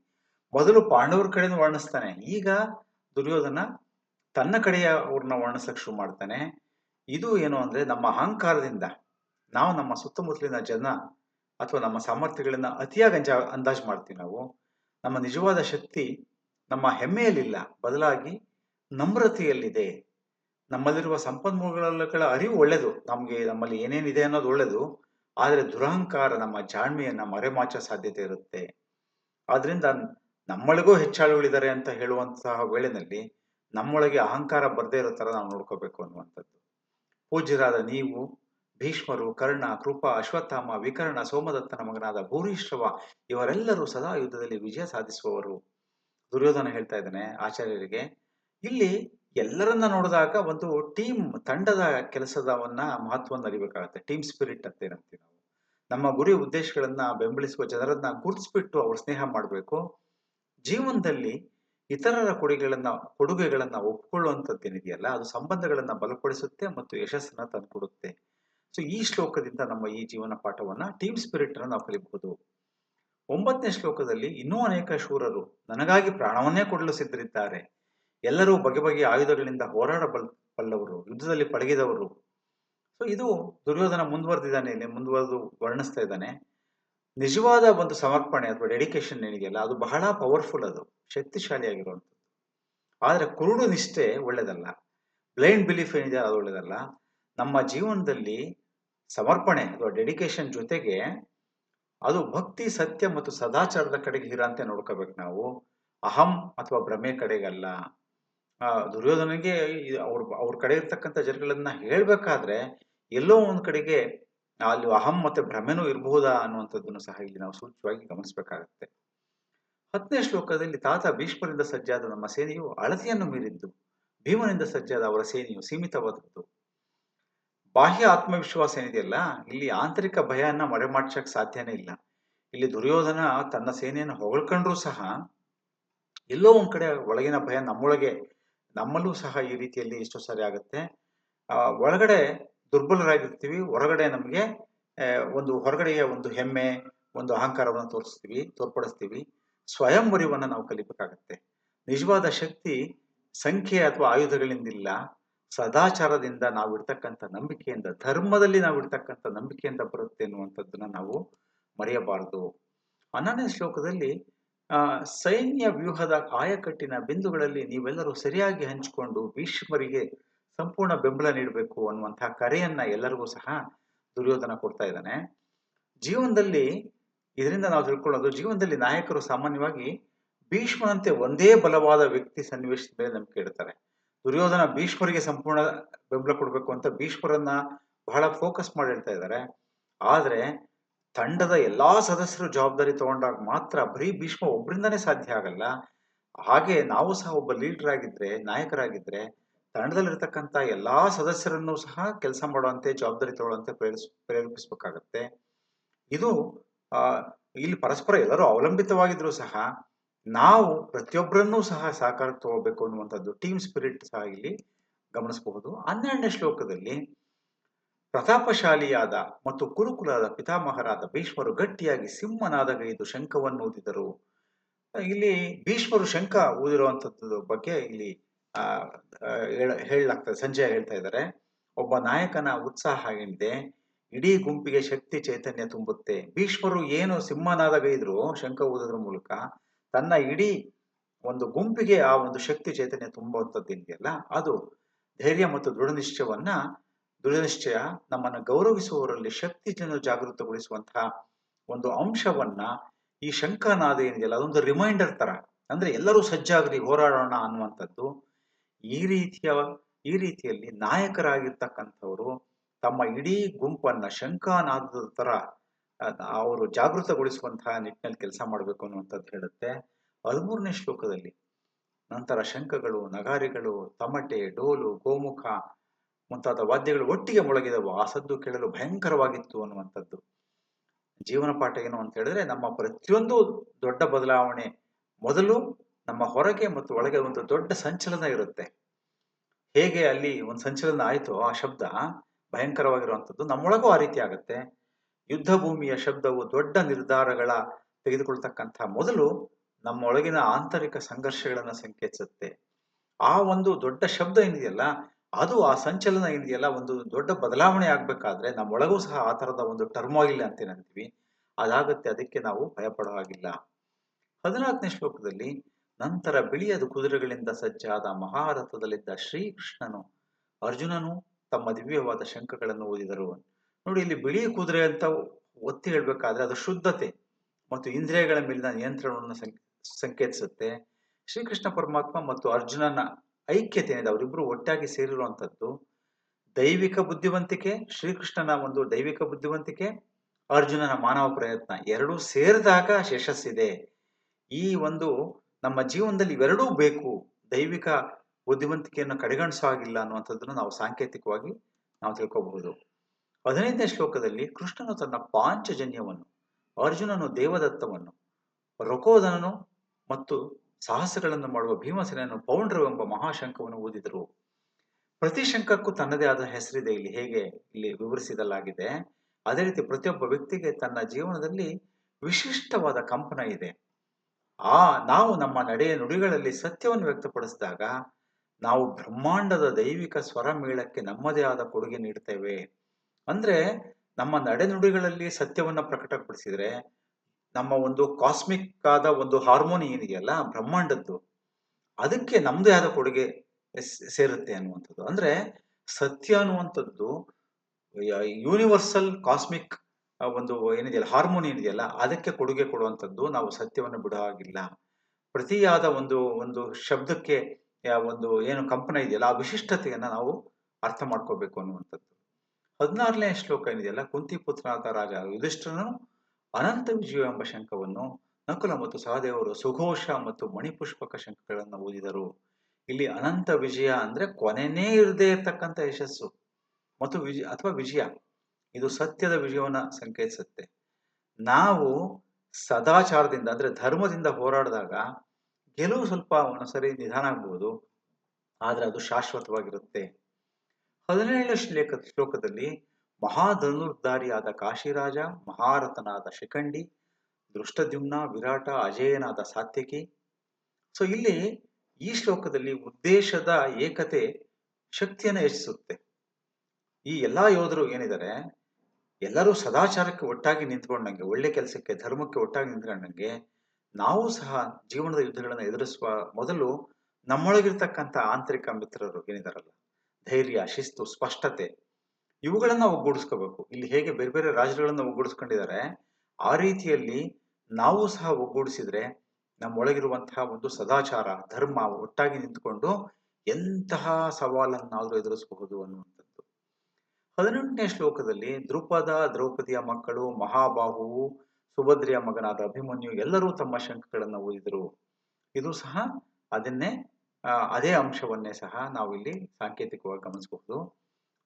ಮೊದಲು ಪಾಂಡವರ ಕಡೆಯಿಂದ ವರ್ಣಿಸ್ತಾನೆ. ಈಗ ದುರ್ಯೋಧನ ತನ್ನ ಕಡೆಯ ಅವ್ರನ್ನ ವರ್ಣಿಸಕ್ಕೆ ಶುರು ಮಾಡ್ತಾನೆ. ಇದು ಏನು ಅಂದ್ರೆ ನಮ್ಮ ಅಹಂಕಾರದಿಂದ ನಾವು ನಮ್ಮ ಸುತ್ತಮುತ್ತಲಿನ ಜನ ಅಥವಾ ನಮ್ಮ ಸಾಮರ್ಥ್ಯಗಳನ್ನ ಅತಿಯಾಗಿ ಅಂಜ, ಅಂದಾಜು ಮಾಡ್ತೀವಿ ನಾವು. ನಮ್ಮ ನಿಜವಾದ ಶಕ್ತಿ ನಮ್ಮ ಹೆಮ್ಮೆಯಲ್ಲಿಲ್ಲ. ಬದಲಾಗಿ ನಮ್ರತೆಯಲ್ಲಿದೆ. ನಮ್ಮಲ್ಲಿರುವ ಸಂಪನ್ಮೂಲಗಳ ಅರಿವು ಒಳ್ಳೆಯದು ನಮಗೆ ನಮ್ಮಲ್ಲಿ ಏನೇನಿದೆ ಅನ್ನೋದು ಒಳ್ಳೆಯದು ಆದರೆ ದುರಹಂಕಾರ ನಮ್ಮ ಜಾಣ್ಮೆಯನ್ನು ಮರೆಮಾಚೋ ಸಾಧ್ಯತೆ ಇರುತ್ತೆ. ಆದ್ರಿಂದ ನಮ್ಮೊಳಗೂ ಹೆಚ್ಚಾಳುಗಳಿದ್ದಾರೆ ಅಂತ ಹೇಳುವಂತಹ ವೇಳೆನಲ್ಲಿ ನಮ್ಮೊಳಗೆ ಅಹಂಕಾರ ಬರದೇ ಇರೋ ಥರ ನಾವು ನೋಡ್ಕೋಬೇಕು ಅನ್ನುವಂಥದ್ದು. ಪೂಜ್ಯರಾದ ನೀವು, ಭೀಷ್ಮರು, ಕರ್ಣ, ಕೃಪಾ, ಅಶ್ವತ್ಥಾಮ, ವಿಕರ್ಣ, ಸೋಮದತ್ತನ ಮಗನಾದ ಭೂರಿಶ್ರವ ಇವರೆಲ್ಲರೂ ಸದಾ ಯುದ್ಧದಲ್ಲಿ ವಿಜಯ ಸಾಧಿಸುವವರು. ದುರ್ಯೋಧನ ಹೇಳ್ತಾ ಇದ್ದಾನೆ ಆಚಾರ್ಯರಿಗೆ, ಇಲ್ಲಿ ಎಲ್ಲರನ್ನ ನೋಡಿದಾಗ ಒಂದು ಟೀಮ್ ತಂಡದ ಕೆಲಸದವನ್ನ ಮಹತ್ವವನ್ನು ಅರಿಬೇಕಾಗುತ್ತೆ ಟೀಮ್ ಸ್ಪಿರಿಟ್ ಅಂತ ಏನಂತೀವಿ ನಾವು. ನಮ್ಮ ಗುರಿ ಉದ್ದೇಶಗಳನ್ನ ಬೆಂಬಲಿಸುವ ಜನರನ್ನ ಗುರ್ತಿಸ್ಬಿಟ್ಟು ಅವ್ರ ಸ್ನೇಹ ಮಾಡಬೇಕು. ಜೀವನದಲ್ಲಿ ಇತರರ ಕೊಡುಗೆಗಳನ್ನ ಕೊಡುಗೆಗಳನ್ನ ಒಪ್ಕೊಳ್ಳುವಂಥದ್ದು ಏನಿದೆಯಲ್ಲ, ಅದು ಸಂಬಂಧಗಳನ್ನ ಬಲಪಡಿಸುತ್ತೆ ಮತ್ತು ಯಶಸ್ಸನ್ನ ತಂದುಕೊಡುತ್ತೆ. ಸೊ ಈ ಶ್ಲೋಕದಿಂದ ನಮ್ಮ ಈ ಜೀವನ ಪಾಠವನ್ನ ಟೀಮ್ ಸ್ಪಿರಿಟ್ ಅನ್ನು ನಾವು ಕಲಿಬಹುದು. ಒಂಬತ್ತನೇ ಶ್ಲೋಕದಲ್ಲಿ ಇನ್ನೂ ಅನೇಕ ಶೂರರು ನನಗಾಗಿ ಪ್ರಾಣವನ್ನೇ ಕೊಡಲು ಸಿದ್ಧರಿದ್ದಾರೆ. ಎಲ್ಲರೂ ಬಗೆ ಬಗೆಯ ಆಯುಧಗಳಿಂದ ಹೋರಾಡ ಬಲ್ಲವರು, ಯುದ್ಧದಲ್ಲಿ ಪಳಗಿದವರು. ಸೊ ಇದು ದುರ್ಯೋಧನ ಮುಂದುವರೆದಿದ್ದಾನೆ, ಇಲ್ಲಿ ಮುಂದುವರೆದು ವರ್ಣಿಸ್ತಾ ಇದ್ದಾನೆ. ನಿಜವಾದ ಒಂದು ಸಮರ್ಪಣೆ ಅಥವಾ ಡೆಡಿಕೇಶನ್ ಏನಿದೆಯಲ್ಲ, ಅದು ಬಹಳ ಪವರ್ಫುಲ್ ಅದು, ಶಕ್ತಿಶಾಲಿಯಾಗಿರುವಂಥದ್ದು. ಆದರೆ ಕುರುಡು ನಿಷ್ಠೆ ಒಳ್ಳೆಯದಲ್ಲ ಬ್ಲೈಂಡ್ ಬಿಲೀಫ್ ಏನಿದೆ ಅದು ಒಳ್ಳೆಯದಲ್ಲ ನಮ್ಮ ಜೀವನದಲ್ಲಿ ಸಮರ್ಪಣೆ ಅಥವಾ ಡೆಡಿಕೇಶನ್ ಜೊತೆಗೆ ಅದು ಭಕ್ತಿ, ಸತ್ಯ ಮತ್ತು ಸದಾಚಾರದ ಕಡೆಗೆ ಇರಂತೆ ನೋಡ್ಕೋಬೇಕು ನಾವು. ಅಹಂ ಅಥವಾ ಭ್ರಮೆ ಕಡೆಗಲ್ಲ. ದುರ್ಯೋಧನಿಗೆ ಅವ್ರ ಅವ್ರ ಕಡೆ ಇರ್ತಕ್ಕಂಥ ಜನಗಳನ್ನ ಹೇಳ್ಬೇಕಾದ್ರೆ ಎಲ್ಲೋ ಒಂದ್ ಕಡೆಗೆ ಅಲ್ಲಿ ಅಹಂ ಮತ್ತೆ ಭ್ರಮೆನೂ ಇರಬಹುದಾ ಅನ್ನುವಂಥದ್ದನ್ನು ಸಹ ಇಲ್ಲಿ ನಾವು ಸೂಚ್ಯವಾಗಿ ಗಮನಿಸಬೇಕಾಗತ್ತೆ. ಹತ್ತನೇ ಶ್ಲೋಕದಲ್ಲಿ ತಾತ ಭೀಷ್ಮರಿಂದ ಸಜ್ಜಾದ ನಮ್ಮ ಸೇನೆಯು ಅಳತೆಯನ್ನು ಮೀರಿದ್ದು, ಭೀಮನಿಂದ ಸಜ್ಜಾದ ಅವರ ಸೇನೆಯು ಸೀಮಿತವಾದದ್ದು. ಬಾಹ್ಯ ಆತ್ಮವಿಶ್ವಾಸ ಏನಿದೆಯಲ್ಲ, ಇಲ್ಲಿ ಆಂತರಿಕ ಭಯನ ಮರೆಮಾಡ್ಸಕ್ ಸಾಧ್ಯನೇ ಇಲ್ಲ. ಇಲ್ಲಿ ದುರ್ಯೋಧನ ತನ್ನ ಸೇನೆಯನ್ನು ಹೊಗಳ್ಕೊಂಡ್ರೂ ಸಹ ಎಲ್ಲೋ ಒಂದ್ ಕಡೆ ಒಳಗಿನ ಭಯ ನಮ್ಮೊಳಗೆ ನಮ್ಮಲ್ಲೂ ಸಹ ಈ ರೀತಿಯಲ್ಲಿ ಎಷ್ಟೋ ಸಾರಿ ಆಗುತ್ತೆ. ಒಳಗಡೆ ದುರ್ಬಲರಾಗಿರ್ತೀವಿ, ಹೊರಗಡೆ ನಮಗೆ ಒಂದು ಹೊರಗಡೆಯ ಒಂದು ಹೆಮ್ಮೆ, ಒಂದು ಅಹಂಕಾರವನ್ನು ತೋರಿಸ್ತೀವಿ, ತೋರ್ಪಡಿಸ್ತೀವಿ. ಸ್ವಯಂವರಿವನ್ನ ನಾವು ಕಲಿಬೇಕಾಗತ್ತೆ. ನಿಜವಾದ ಶಕ್ತಿ ಸಂಖ್ಯೆ ಅಥವಾ ಆಯುಧಗಳಿಂದಿಲ್ಲ. ಸದಾಚಾರದಿಂದ ನಾವು ಇಡ್ತಕ್ಕಂಥ ನಂಬಿಕೆಯಿಂದ, ಧರ್ಮದಲ್ಲಿ ನಾವು ಇಡ್ತಕ್ಕಂಥ ನಂಬಿಕೆಯಿಂದ ಬರುತ್ತೆ ಅನ್ನುವಂಥದ್ದನ್ನ ನಾವು ಮರೆಯಬಾರದು. ಹನ್ನೊಂದನೇ ಶ್ಲೋಕದಲ್ಲಿ ಸೈನ್ಯ ವ್ಯೂಹದ ಆಯಕಟ್ಟಿನ ಬಿಂದುಗಳಲ್ಲಿ ನೀವೆಲ್ಲರೂ ಸರಿಯಾಗಿ ಹಂಚಿಕೊಂಡು ಭೀಷ್ಮರಿಗೆ ಸಂಪೂರ್ಣ ಬೆಂಬಲ ನೀಡಬೇಕು ಅನ್ನುವಂತಹ ಕರೆಯನ್ನ ಎಲ್ಲರಿಗೂ ಸಹ ದುರ್ಯೋಧನ ಕೊಡ್ತಾ ಇದ್ದಾನೆ. ಜೀವನದಲ್ಲಿ ಇದರಿಂದ ನಾವು ತಿಳ್ಕೊಳ್ಳೋದು, ಜೀವನದಲ್ಲಿ ನಾಯಕರು ಸಾಮಾನ್ಯವಾಗಿ ಭೀಷ್ಮನಂತೆ ಒಂದೇ ಬಲವಾದ ವ್ಯಕ್ತಿ ಸನ್ನಿವೇಶದ ಮೇಲೆ ನಂಬಿಕೆ ಇಡ್ತಾರೆ. ದುರ್ಯೋಧನ ಭೀಷ್ಮರಿಗೆ ಸಂಪೂರ್ಣ ಬೆಂಬಲ ಕೊಡಬೇಕು ಅಂತ ಭೀಷ್ಮರನ್ನ ಬಹಳ ಫೋಕಸ್ ಮಾಡಿ ಹೇಳ್ತಾ ಇದ್ದಾರೆ. ಆದ್ರೆ ತಂಡದ ಎಲ್ಲಾ ಸದಸ್ಯರು ಜವಾಬ್ದಾರಿ ತಗೊಂಡಾಗ ಮಾತ್ರ ಬರೀ ಭೀಷ್ಮ ಒಬ್ಬರಿಂದಾನೇ ಸಾಧ್ಯ ಆಗಲ್ಲ. ಹಾಗೆ ನಾವು ಸಹ ಒಬ್ಬ ಲೀಡರ್ ಆಗಿದ್ರೆ, ನಾಯಕರಾಗಿದ್ರೆ ತಂಡದಲ್ಲಿರ್ತಕ್ಕಂಥ ಎಲ್ಲಾ ಸದಸ್ಯರನ್ನು ಸಹ ಕೆಲಸ ಮಾಡುವಂತೆ, ಜವಾಬ್ದಾರಿ ತಗೊಳ್ಳುವಂತೆ ಪ್ರೇರಿಸ್, ಪ್ರೇರೇಪಿಸಬೇಕಾಗತ್ತೆ. ಇದು ಇಲ್ಲಿ ಪರಸ್ಪರ ಎಲ್ಲರೂ ಅವಲಂಬಿತವಾಗಿದ್ರು ಸಹ ನಾವು ಪ್ರತಿಯೊಬ್ಬರನ್ನೂ ಸಹ ಸಹಕಾರ ತಗೋಬೇಕು ಅನ್ನುವಂಥದ್ದು ಟೀಮ್ ಸ್ಪಿರಿಟ್ ಸಹ ಇಲ್ಲಿ ಗಮನಿಸಬಹುದು. ಹನ್ನೆರಡನೇ ಶ್ಲೋಕದಲ್ಲಿ ಪ್ರತಾಪಶಾಲಿಯಾದ ಮತ್ತು ಕುರುಕುಲದ ಪಿತಾಮಹರಾದ ಭೀಷ್ಮರು ಗಟ್ಟಿಯಾಗಿ ಸಿಂಹನಾದಗೈದು ಶಂಖವನ್ನು ಊದಿದರು. ಇಲ್ಲಿ ಭೀಷ್ಮರು ಶಂಖ ಊದಿರುವಂತದ್ದು ಬಗ್ಗೆ ಇಲ್ಲಿ ಹೇಳಲಾಗ್ತದೆ, ಸಂಜಯ ಹೇಳ್ತಾ ಇದ್ದಾರೆ. ಒಬ್ಬ ನಾಯಕನ ಉತ್ಸಾಹ ಏನಿದೆ? ಇಡೀ ಗುಂಪಿಗೆ ಶಕ್ತಿ ಚೈತನ್ಯ ತುಂಬುತ್ತೆ. ಭೀಷ್ಮರು ಏನು ಸಿಂಹನಾದಗೈದ್ರು ಶಂಖ ಊದೋದ್ರ ಮೂಲಕ ತನ್ನ ಇಡೀ ಒಂದು ಗುಂಪಿಗೆ ಆ ಒಂದು ಶಕ್ತಿ ಚೈತನ್ಯ ತುಂಬುವಂಥದ್ದು ಇದೆಯಲ್ಲ ಅದು ಧೈರ್ಯ ಮತ್ತು ದೃಢ ನಿಶ್ಚಯವನ್ನ ನಮ್ಮನ್ನು ಗೌರವಿಸುವವರಲ್ಲಿ ಶಕ್ತಿ ಜನ ಜಾಗೃತಗೊಳಿಸುವಂತಹ ಒಂದು ಅಂಶವನ್ನ ಈ ಶಂಖನಾದ ಏನಿದೆಯಲ್ಲ ಅದೊಂದು ರಿಮೈಂಡರ್ ತರ. ಅಂದ್ರೆ ಎಲ್ಲರೂ ಸಜ್ಜಾಗ್ರಿ ಹೋರಾಡೋಣ ಅನ್ನುವಂಥದ್ದು. ಈ ರೀತಿಯ, ಈ ರೀತಿಯಲ್ಲಿ ನಾಯಕರಾಗಿರ್ತಕ್ಕಂಥವರು ತಮ್ಮ ಇಡೀ ಗುಂಪನ್ನ ಶಂಖನಾದದ ತರ ಅವರು ಜಾಗೃತಗೊಳಿಸುವಂತಹ ನಿಟ್ಟಿನಲ್ಲಿ ಕೆಲಸ ಮಾಡಬೇಕು ಅನ್ನುವಂಥದ್ದು ಹೇಳುತ್ತೆ. ಹದಿಮೂರನೇ ಶ್ಲೋಕದಲ್ಲಿ, ನಂತರ ಶಂಖಗಳು, ನಗಾರಿಗಳು, ತಮಟೆ, ಡೋಲು, ಗೋಮುಖ ಮುಂತಾದ ವಾದ್ಯಗಳು ಒಟ್ಟಿಗೆ ಮೊಳಗಿದವು. ಆ ಸದ್ದು ಕೇಳಲು ಭಯಂಕರವಾಗಿತ್ತು ಅನ್ನುವಂಥದ್ದು. ಜೀವನ ಪಾಠ ಏನು ಅಂತ ಹೇಳಿದ್ರೆ, ನಮ್ಮ ಪ್ರತಿಯೊಂದು ದೊಡ್ಡ ಬದಲಾವಣೆ ಮೊದಲು ನಮ್ಮ ಹೊರಗೆ ಮತ್ತು ಒಳಗೆ ಒಂದು ದೊಡ್ಡ ಸಂಚಲನ ಇರುತ್ತೆ. ಹೇಗೆ ಅಲ್ಲಿ ಒಂದು ಸಂಚಲನ ಆಯಿತು ಆ ಶಬ್ದ ಭಯಂಕರವಾಗಿರುವಂಥದ್ದು ನಮ್ಮೊಳಗೂ ಆ ರೀತಿ ಆಗುತ್ತೆ. ಯುದ್ಧ ಭೂಮಿಯ ಶಬ್ದವು ದೊಡ್ಡ ನಿರ್ಧಾರಗಳ ತೆಗೆದುಕೊಳ್ತಕ್ಕಂಥ ಮೊದಲು ನಮ್ಮೊಳಗಿನ ಆಂತರಿಕ ಸಂಘರ್ಷಗಳನ್ನು ಸಂಕೇತಿಸುತ್ತೆ. ಆ ಒಂದು ದೊಡ್ಡ ಶಬ್ದ ಏನಿದೆಯಲ್ಲ ಅದು ಆ ಸಂಚಲನ ಇದೆಯಲ್ಲ, ಒಂದು ದೊಡ್ಡ ಬದಲಾವಣೆ ಆಗ್ಬೇಕಾದ್ರೆ ನಮ್ಮೊಳಗೂ ಸಹ ಆ ತರದ ಒಂದು ಟರ್ಮಾಯಿಲ್ ಅಂತ ಏನಂತೀವಿ, ಅದಾಗುತ್ತೆ, ಅದಕ್ಕೆ ನಾವು ಭಯಪಡೋ ಹಾಗಿಲ್ಲ. ಹದಿನಾಲ್ಕನೇ ಶ್ಲೋಕದಲ್ಲಿ, ನಂತರ ಬಿಳಿಯದು ಕುದುರೆಗಳಿಂದ ಸಜ್ಜಾದ ಮಹಾರಥದಲ್ಲಿದ್ದ ಶ್ರೀಕೃಷ್ಣನು ಅರ್ಜುನನು ತಮ್ಮ ದಿವ್ಯವಾದ ಶಂಖಗಳನ್ನು ಓದಿದರು ನೋಡಿ, ಇಲ್ಲಿ ಬಿಳಿ ಕುದುರೆ ಅಂತ ಒತ್ತಿ ಹೇಳ್ಬೇಕಾದ್ರೆ ಅದು ಶುದ್ಧತೆ ಮತ್ತು ಇಂದ್ರಿಯಗಳ ಮೇಲಿನ ನಿಯಂತ್ರಣವನ್ನು ಸಂಕೇತಿಸುತ್ತೆ. ಶ್ರೀಕೃಷ್ಣ ಪರಮಾತ್ಮ ಮತ್ತು ಅರ್ಜುನನ ಐಕ್ಯತೆ ಏನಿದೆ ಅವರಿಬ್ರು ಒಟ್ಟಾಗಿ ಸೇರಿರುವಂಥದ್ದು. ದೈವಿಕ ಬುದ್ಧಿವಂತಿಕೆ, ಶ್ರೀಕೃಷ್ಣನ ಒಂದು ದೈವಿಕ ಬುದ್ಧಿವಂತಿಕೆ, ಅರ್ಜುನನ ಮಾನವ ಪ್ರಯತ್ನ ಎರಡೂ ಸೇರಿದಾಗ ಯಶಸ್ಸಿದೆ. ಈ ಒಂದು ನಮ್ಮ ಜೀವನದಲ್ಲಿ ಇವೆರಡೂ ಬೇಕು. ದೈವಿಕ ಬುದ್ಧಿವಂತಿಕೆಯನ್ನು ಕಡೆಗಣಿಸೋ ಆಗಿಲ್ಲ ಅನ್ನುವಂಥದ್ದನ್ನು ನಾವು ಸಾಂಕೇತಿಕವಾಗಿ ನಾವು ತಿಳ್ಕೋಬಹುದು. ಹದಿನೈದನೇ ಶ್ಲೋಕದಲ್ಲಿ ಕೃಷ್ಣನು ತನ್ನ ಪಾಂಚಜನ್ಯವನ್ನು, ಅರ್ಜುನನು ದೇವದತ್ತವನ್ನು ರಕೋದನನು ಮತ್ತು ಸಾಹಸಗಳನ್ನು ಮಾಡುವ ಭೀಮಸೇನೆಯನ್ನು ಪೌಂಡ್ರು ಎಂಬ ಮಹಾಶಂಕವನ್ನು ಓದಿದರು ಪ್ರತಿ ಶಂಕಕ್ಕೂ ತನ್ನದೇ ಆದ ಹೆಸರಿದೆ ಇಲ್ಲಿ, ಹೇಗೆ ಇಲ್ಲಿ ವಿವರಿಸಿದಲಾಗಿದೆ ಅದೇ ರೀತಿ ಪ್ರತಿಯೊಬ್ಬ ವ್ಯಕ್ತಿಗೆ ತನ್ನ ಜೀವನದಲ್ಲಿ ವಿಶಿಷ್ಟವಾದ ಕಂಪನ ಇದೆ. ಆ, ನಾವು ನಮ್ಮ ನಡೆಯ ನುಡಿಗಳಲ್ಲಿ ಸತ್ಯವನ್ನು ವ್ಯಕ್ತಪಡಿಸಿದಾಗ ನಾವು ಬ್ರಹ್ಮಾಂಡದ ದೈವಿಕ ಸ್ವರ ಮೇಳಕ್ಕೆ ನಮ್ಮದೇ ಆದ ಕೊಡುಗೆ ನೀಡ್ತೇವೆ. ಅಂದ್ರೆ ನಮ್ಮ ನಡೆನುಡಿಗಳಲ್ಲಿ ಸತ್ಯವನ್ನ ಪ್ರಕಟಪಡಿಸಿದ್ರೆ ನಮ್ಮ ಒಂದು ಕಾಸ್ಮಿಕ್ ಆದ ಒಂದು ಹಾರ್ಮೋನಿ ಏನಿದೆಯಲ್ಲ, ಬ್ರಹ್ಮಾಂಡದ್ದು, ಅದಕ್ಕೆ ನಮ್ದೇ ಆದ ಕೊಡುಗೆ ಸೇರುತ್ತೆ ಅನ್ನುವಂಥದ್ದು. ಅಂದ್ರೆ ಸತ್ಯ ಅನ್ನುವಂಥದ್ದು ಯೂನಿವರ್ಸಲ್ ಕಾಸ್ಮಿಕ್ ಒಂದು ಏನಿದೆಯಲ್ಲ ಹಾರ್ಮೋನಿ ಏನಿದೆಯಲ್ಲ, ಅದಕ್ಕೆ ಕೊಡುಗೆ ಕೊಡುವಂಥದ್ದು ನಾವು ಸತ್ಯವನ್ನು ಬಿಡೋ ಹಾಗಿಲ್ಲ ಪ್ರತಿಯಾದ ಒಂದು ಒಂದು ಶಬ್ದಕ್ಕೆ ಒಂದು ಏನು ಕಂಪನ ಇದೆಯಲ್ಲ, ಆ ವಿಶಿಷ್ಟತೆಯನ್ನು ನಾವು ಅರ್ಥ ಮಾಡ್ಕೋಬೇಕು ಅನ್ನುವಂಥದ್ದು. ಹದಿನಾರನೇ ಶ್ಲೋಕ ಏನಿದೆಯಲ್ಲ, ಕುಂತಿ ಪುತ್ರನಾದ ರಾಜ ಯುಧಿಷ್ಠರನು ಅನಂತ ವಿಜಯ ಎಂಬ ಶಂಕವನ್ನು ನಕುಲ ಮತ್ತು ಸಹದೇವರು ಸುಘೋಷ ಮತ್ತು ಮಣಿಪುಷ್ಪಕ ಶಂಖಗಳನ್ನು ಓದಿದರು. ಇಲ್ಲಿ ಅನಂತ ವಿಜಯ ಅಂದ್ರೆ ಕೊನೆನೇ ಇರದೇ ಇರತಕ್ಕಂಥ ಯಶಸ್ಸು ಮತ್ತು ವಿಜಯ ಅಥವಾ ವಿಜಯ. ಇದು ಸತ್ಯದ ವಿಜಯವನ್ನ ಸಂಕೇತಿಸುತ್ತೆ. ನಾವು ಸದಾಚಾರದಿಂದ ಅಂದ್ರೆ ಧರ್ಮದಿಂದ ಹೋರಾಡಿದಾಗ ಗೆಲುವು ಸ್ವಲ್ಪ ಒಂದ್ಸರಿ ನಿಧಾನ ಆಗ್ಬೋದು, ಆದ್ರೆ ಅದು ಶಾಶ್ವತವಾಗಿರುತ್ತೆ. ಹದಿನೇಳನೇ ಶ್ಲೇಖ ಶ್ಲೋಕದಲ್ಲಿ ಮಹಾಧನುರ್ಧಾರಿಯಾದ ಕಾಶಿರಾಜ, ಮಹಾರಥನಾದ ಶಿಖಂಡಿ ದೃಷ್ಟದ್ಯುಮ್ನ ವಿರಾಟ, ಅಜೇಯನಾದ ಸಾತ್ಯಕಿ ಸೊ ಇಲ್ಲಿ ಈ ಶ್ಲೋಕದಲ್ಲಿ ಉದ್ದೇಶದ ಏಕತೆ ಶಕ್ತಿಯನ್ನು ಹೆಚ್ಚಿಸುತ್ತೆ. ಈ ಎಲ್ಲಾ ಯೋಧರು ಏನಿದ್ದಾರೆ? ಎಲ್ಲರೂ ಸದಾಚಾರಕ್ಕೆ ಒಟ್ಟಾಗಿ ನಿಂತ್ಕೊಂಡಂಗೆ ಒಳ್ಳೆ ಕೆಲಸಕ್ಕೆ, ಧರ್ಮಕ್ಕೆ ಒಟ್ಟಾಗಿ ನಿಂತ್ಕೊಂಡಂಗೆ ನಾವು ಸಹ ಜೀವನದ ಯುದ್ಧಗಳನ್ನು ಎದುರಿಸುವ ಮೊದಲು ನಮ್ಮೊಳಗಿರ್ತಕ್ಕಂಥ ಆಂತರಿಕ ಮಿತ್ರರು ಏನಿದಾರಲ್ಲ? ಧೈರ್ಯ, ಶಿಸ್ತು, ಸ್ಪಷ್ಟತೆ ಇವುಗಳನ್ನ ಒಗ್ಗೂಡಿಸ್ಕೋಬೇಕು. ಇಲ್ಲಿ ಹೇಗೆ ಬೇರೆ ಬೇರೆ ರಾಜ್ಯಗಳನ್ನ ಒಗ್ಗೂಡಿಸ್ಕೊಂಡಿದ್ದಾರೆ, ಆ ರೀತಿಯಲ್ಲಿ ನಾವು ಸಹ ಒಗ್ಗೂಡಿಸಿದ್ರೆ ನಮ್ಮೊಳಗಿರುವಂತಹ ಒಂದು ಸದಾಚಾರ, ಧರ್ಮ ಒಟ್ಟಾಗಿ ನಿಂತ್ಕೊಂಡು ಎಂತಹ ಸವಾಲನ್ನಾದ್ರೂ ಎದುರಿಸಬಹುದು ಅನ್ನುವಂಥದ್ದು. ಹದಿನೆಂಟನೇ ಶ್ಲೋಕದಲ್ಲಿ ದ್ರುಪದ, ದ್ರೌಪದಿಯ ಮಕ್ಕಳು ಮಹಾಬಾಹುವು ಸುಭದ್ರಿಯ ಮಗನಾದ ಅಭಿಮನ್ಯು ಎಲ್ಲರೂ ತಮ್ಮ ಶಂಕಗಳನ್ನ ಓದಿದರು ಇದು ಸಹ ಅದನ್ನೇ ಅದೇ ಅಂಶವನ್ನೇ ಸಹ ನಾವು ಇಲ್ಲಿ ಸಾಂಕೇತಿಕವಾಗಿ ಗಮನಿಸಬಹುದು.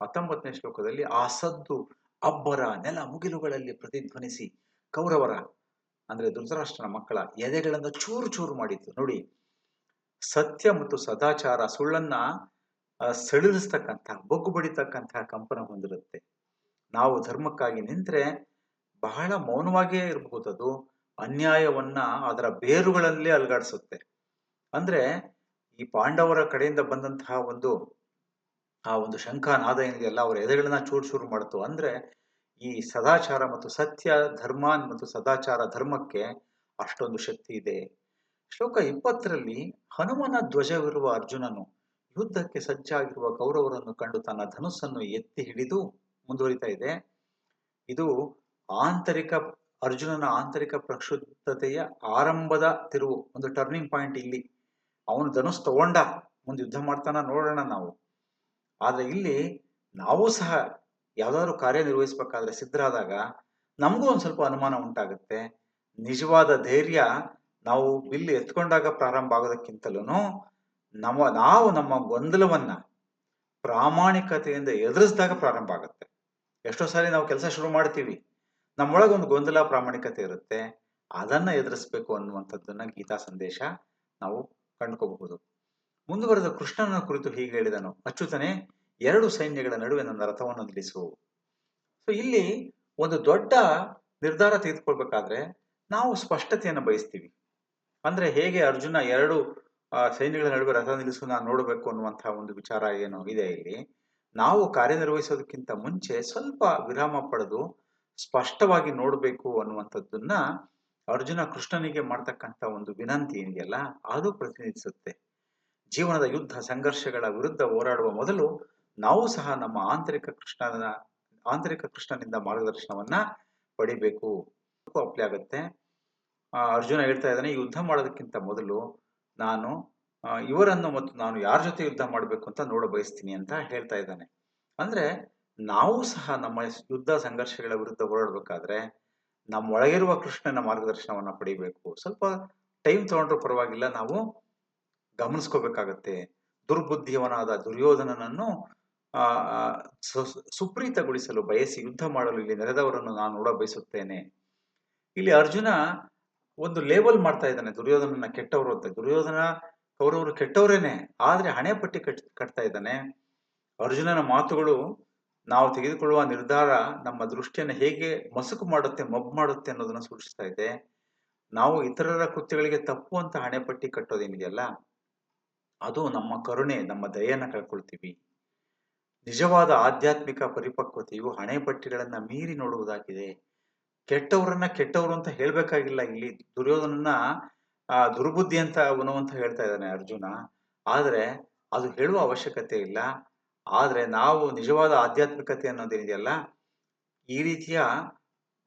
ಹತ್ತೊಂಬತ್ತನೇ ಶ್ಲೋಕದಲ್ಲಿ ಆ ಸದ್ದು ಅಬ್ಬರ ನೆಲ ಮುಗಿಲುಗಳಲ್ಲಿ ಪ್ರತಿಧ್ವನಿಸಿ ಕೌರವರ, ಅಂದ್ರೆ ಧೃತರಾಷ್ಟ್ರನ ಮಕ್ಕಳ ಎದೆಗಳನ್ನು ಚೂರು ಚೂರು ಮಾಡಿತ್ತು ನೋಡಿ, ಸತ್ಯ ಮತ್ತು ಸದಾಚಾರ ಸುಳ್ಳನ್ನ ಸೆಳಿಸ್ತಕ್ಕಂತಹ ಬೊಗ್ಗು ಬಡಿತಕ್ಕಂತಹ ಕಂಪನ ಹೊಂದಿರುತ್ತೆ. ನಾವು ಧರ್ಮಕ್ಕಾಗಿ ನಿಂತರೆ ಬಹಳ ಮೌನವಾಗಿಯೇ ಇರಬಹುದು ಅದು. ಅನ್ಯಾಯವನ್ನ ಅದರ ಬೇರುಗಳಲ್ಲೇ ಅಲುಗಾಡಿಸುತ್ತೆ. ಅಂದ್ರೆ ಈ ಪಾಂಡವರ ಕಡೆಯಿಂದ ಬಂದಂತಹ ಒಂದು ಆ ಒಂದು ಶಂಖನಾದ ಏನಿದೆಯಲ್ಲ ಅವರ ಎದೆಗಳನ್ನ ಚೂರು ಚೂರು ಮಾಡ್ತು. ಅಂದ್ರೆ ಈ ಸದಾಚಾರ ಮತ್ತು ಸತ್ಯ ಧರ್ಮ ಮತ್ತು ಸದಾಚಾರ ಧರ್ಮಕ್ಕೆ ಅಷ್ಟೊಂದು ಶಕ್ತಿ ಇದೆ. ಶ್ಲೋಕ ಇಪ್ಪತ್ತರಲ್ಲಿ ಹನುಮನ ಧ್ವಜವಿರುವ ಅರ್ಜುನನು ಯುದ್ಧಕ್ಕೆ ಸಜ್ಜಾಗಿರುವ ಕೌರವರನ್ನು ಕಂಡು ತನ್ನ ಧನುಸ್ಸನ್ನು ಎತ್ತಿ ಹಿಡಿದು ಮುಂದುವರಿತಾ ಇದೆ. ಇದು ಆಂತರಿಕ, ಅರ್ಜುನನ ಆಂತರಿಕ ಪ್ರಕ್ಷುಬ್ಧತೆಯ ಆರಂಭದ ತಿರುವು, ಒಂದು ಟರ್ನಿಂಗ್ ಪಾಯಿಂಟ್ ಇಲ್ಲಿ. ಅವನು ಧನುಸ್ ತಗೊಂಡ, ಮುಂದೆ ಯುದ್ಧ ಮಾಡ್ತಾನ, ನೋಡೋಣ ನಾವು. ಆದ್ರೆ ಇಲ್ಲಿ ನಾವು ಸಹ ಯಾವ್ದಾದ್ರು ಕಾರ್ಯನಿರ್ವಹಿಸ್ಬೇಕಾದ್ರೆ ಸಿದ್ಧರಾದಾಗ ನಮಗೂ ಒಂದು ಸ್ವಲ್ಪ ಅನುಮಾನ ಉಂಟಾಗುತ್ತೆ. ನಿಜವಾದ ಧೈರ್ಯ ನಾವು ಬಿಲ್ ಎತ್ಕೊಂಡಾಗ ಪ್ರಾರಂಭ ಆಗೋದಕ್ಕಿಂತಲೂ ನಮ್ಮ, ನಾವು ನಮ್ಮ ಗೊಂದಲವನ್ನ ಪ್ರಾಮಾಣಿಕತೆಯಿಂದ ಎದುರಿಸಿದಾಗ ಪ್ರಾರಂಭ ಆಗುತ್ತೆ. ಎಷ್ಟೋ ಸಾರಿ ನಾವು ಕೆಲಸ ಶುರು ಮಾಡ್ತೀವಿ. ನಮ್ಮೊಳಗೆ ಒಂದು ಗೊಂದಲ, ಪ್ರಾಮಾಣಿಕತೆ ಇರುತ್ತೆ. ಅದನ್ನ ಎದುರಿಸ್ಬೇಕು ಅನ್ನುವಂಥದ್ದನ್ನ ಗೀತಾ ಸಂದೇಶ ನಾವು ಕಂಡುಕೋಬಹುದು. ಮುಂದುವರೆದ ಕೃಷ್ಣನ ಕುರಿತು ಹೀಗೆ ಹೇಳಿದನು, ಅಚ್ಯುತನೇ, ಎರಡು ಸೈನ್ಯಗಳ ನಡುವೆ ನನ್ನ ರಥವನ್ನು ನಿಲ್ಲಿಸು. ಸೊ ಇಲ್ಲಿ ಒಂದು ದೊಡ್ಡ ನಿರ್ಧಾರ ತೆಗೆದುಕೊಳ್ಬೇಕಾದ್ರೆ ನಾವು ಸ್ಪಷ್ಟತೆಯನ್ನು ಬಯಸ್ತೀವಿ. ಅಂದ್ರೆ ಹೇಗೆ ಅರ್ಜುನ ಎರಡು ಸೈನ್ಯಗಳ ನಡುವೆ ರಥ ನಿಲ್ಲಿಸು, ನಾನು ನೋಡಬೇಕು ಅನ್ನುವಂತಹ ಒಂದು ವಿಚಾರ ಏನು ಇದೆ ಇಲ್ಲಿ. ನಾವು ಕಾರ್ಯನಿರ್ವಹಿಸೋದಕ್ಕಿಂತ ಮುಂಚೆ ಸ್ವಲ್ಪ ವಿರಾಮ ಪಡೆದು ಸ್ಪಷ್ಟವಾಗಿ ನೋಡಬೇಕು ಅನ್ನುವಂಥದ್ದನ್ನ ಅರ್ಜುನ ಕೃಷ್ಣನಿಗೆ ಮಾಡ್ತಕ್ಕಂಥ ಒಂದು ವಿನಂತಿ ಇದೆಯಲ್ಲ, ಅದು ಪ್ರತಿನಿಧಿಸುತ್ತೆ. ಜೀವನದ ಯುದ್ಧ, ಸಂಘರ್ಷಗಳ ವಿರುದ್ಧ ಹೋರಾಡುವ ಮೊದಲು ನಾವು ಸಹ ನಮ್ಮ ಆಂತರಿಕ ಕೃಷ್ಣನ, ಆಂತರಿಕ ಕೃಷ್ಣನಿಂದ ಮಾರ್ಗದರ್ಶನವನ್ನ ಪಡಿಬೇಕು. ಅಪ್ಲೈ ಆಗುತ್ತೆ. ಅರ್ಜುನ ಹೇಳ್ತಾ ಇದ್ದಾನೆ ಯುದ್ಧ ಮಾಡೋದಕ್ಕಿಂತ ಮೊದಲು ನಾನು ಇವರನ್ನು ಮತ್ತು ನಾನು ಯಾರ ಜೊತೆ ಯುದ್ಧ ಮಾಡಬೇಕು ಅಂತ ನೋಡ ಬಯಸ್ತೀನಿ ಅಂತ ಹೇಳ್ತಾ ಇದ್ದಾನೆ. ಅಂದ್ರೆ ನಾವು ಸಹ ನಮ್ಮ ಯುದ್ಧ, ಸಂಘರ್ಷಗಳ ವಿರುದ್ಧ ಹೋರಾಡಬೇಕಾದ್ರೆ ನಮ್ಮೊಳಗಿರುವ ಕೃಷ್ಣನ ಮಾರ್ಗದರ್ಶನವನ್ನ ಪಡಿಬೇಕು. ಸ್ವಲ್ಪ ಟೈಮ್ ತಗೊಂಡ್ರೂ ಪರವಾಗಿಲ್ಲ, ನಾವು ಗಮನಿಸ್ಕೋಬೇಕಾಗತ್ತೆ. ದುರ್ಬುದ್ಧಿಯವನಾದ ದುರ್ಯೋಧನನನ್ನು ಆ, ಸುಪ್ರೀತಗೊಳಿಸಲು ಬಯಸಿ ಯುದ್ಧ ಮಾಡಲು ಇಲ್ಲಿ ನೆರೆದವರನ್ನು ನಾನು ನೋಡ ಬಯಸುತ್ತೇನೆ. ಇಲ್ಲಿ ಅರ್ಜುನ ಒಂದು ಲೇಬಲ್ ಮಾಡ್ತಾ ಇದ್ದಾನೆ ದುರ್ಯೋಧನನ ಕೆಟ್ಟವರು ಅಂತ. ದುರ್ಯೋಧನ ಕೌರವರು ಕೆಟ್ಟವರೇನೆ ಆದ್ರೆ ಹಣೆ ಪಟ್ಟಿ ಕಟ್ ಕಟ್ತಾ ಇದ್ದಾನೆ. ಅರ್ಜುನನ ಮಾತುಗಳು ನಾವು ತೆಗೆದುಕೊಳ್ಳುವ ನಿರ್ಧಾರ ನಮ್ಮ ದೃಷ್ಟಿಯನ್ನು ಹೇಗೆ ಮಸುಕು ಮಾಡುತ್ತೆ ಮಬ್ ಮಾಡುತ್ತೆ ಅನ್ನೋದನ್ನ ಸೂಚಿಸ್ತಾ ಇದೆ. ನಾವು ಇತರರ ಕೃತ್ಯಗಳಿಗೆ ತಪ್ಪು ಅಂತ ಹಣೆಪಟ್ಟಿ ಕಟ್ಟೋದೇನಿದೆಯಲ್ಲ ಅದು ನಮ್ಮ ಕರುಣೆ, ನಮ್ಮ ದಯೆಯನ್ನು ಕಳ್ಕೊಳ್ತೀವಿ. ನಿಜವಾದ ಆಧ್ಯಾತ್ಮಿಕ ಪರಿಪಕ್ವತೆಯು ಹಣೆಪಟ್ಟಿಗಳನ್ನು ಮೀರಿ ನೋಡುವುದಾಗಿದೆ. ಕೆಟ್ಟವರನ್ನ ಕೆಟ್ಟವರು ಅಂತ ಹೇಳ್ಬೇಕಾಗಿಲ್ಲ ಇಲ್ಲಿ. ದುರ್ಯೋಧನನ್ನ, ಆ, ದುರ್ಬುದ್ಧಿ ಅಂತ ಅವನು ಅಂತ ಹೇಳ್ತಾ ಇದ್ದಾನೆ ಅರ್ಜುನ. ಆದರೆ ಅದು ಹೇಳುವ ಅವಶ್ಯಕತೆ ಇಲ್ಲ. ಆದರೆ ನಾವು ನಿಜವಾದ ಆಧ್ಯಾತ್ಮಿಕತೆ ಅನ್ನೋದೇನಿದೆಯಲ್ಲ ಈ ರೀತಿಯ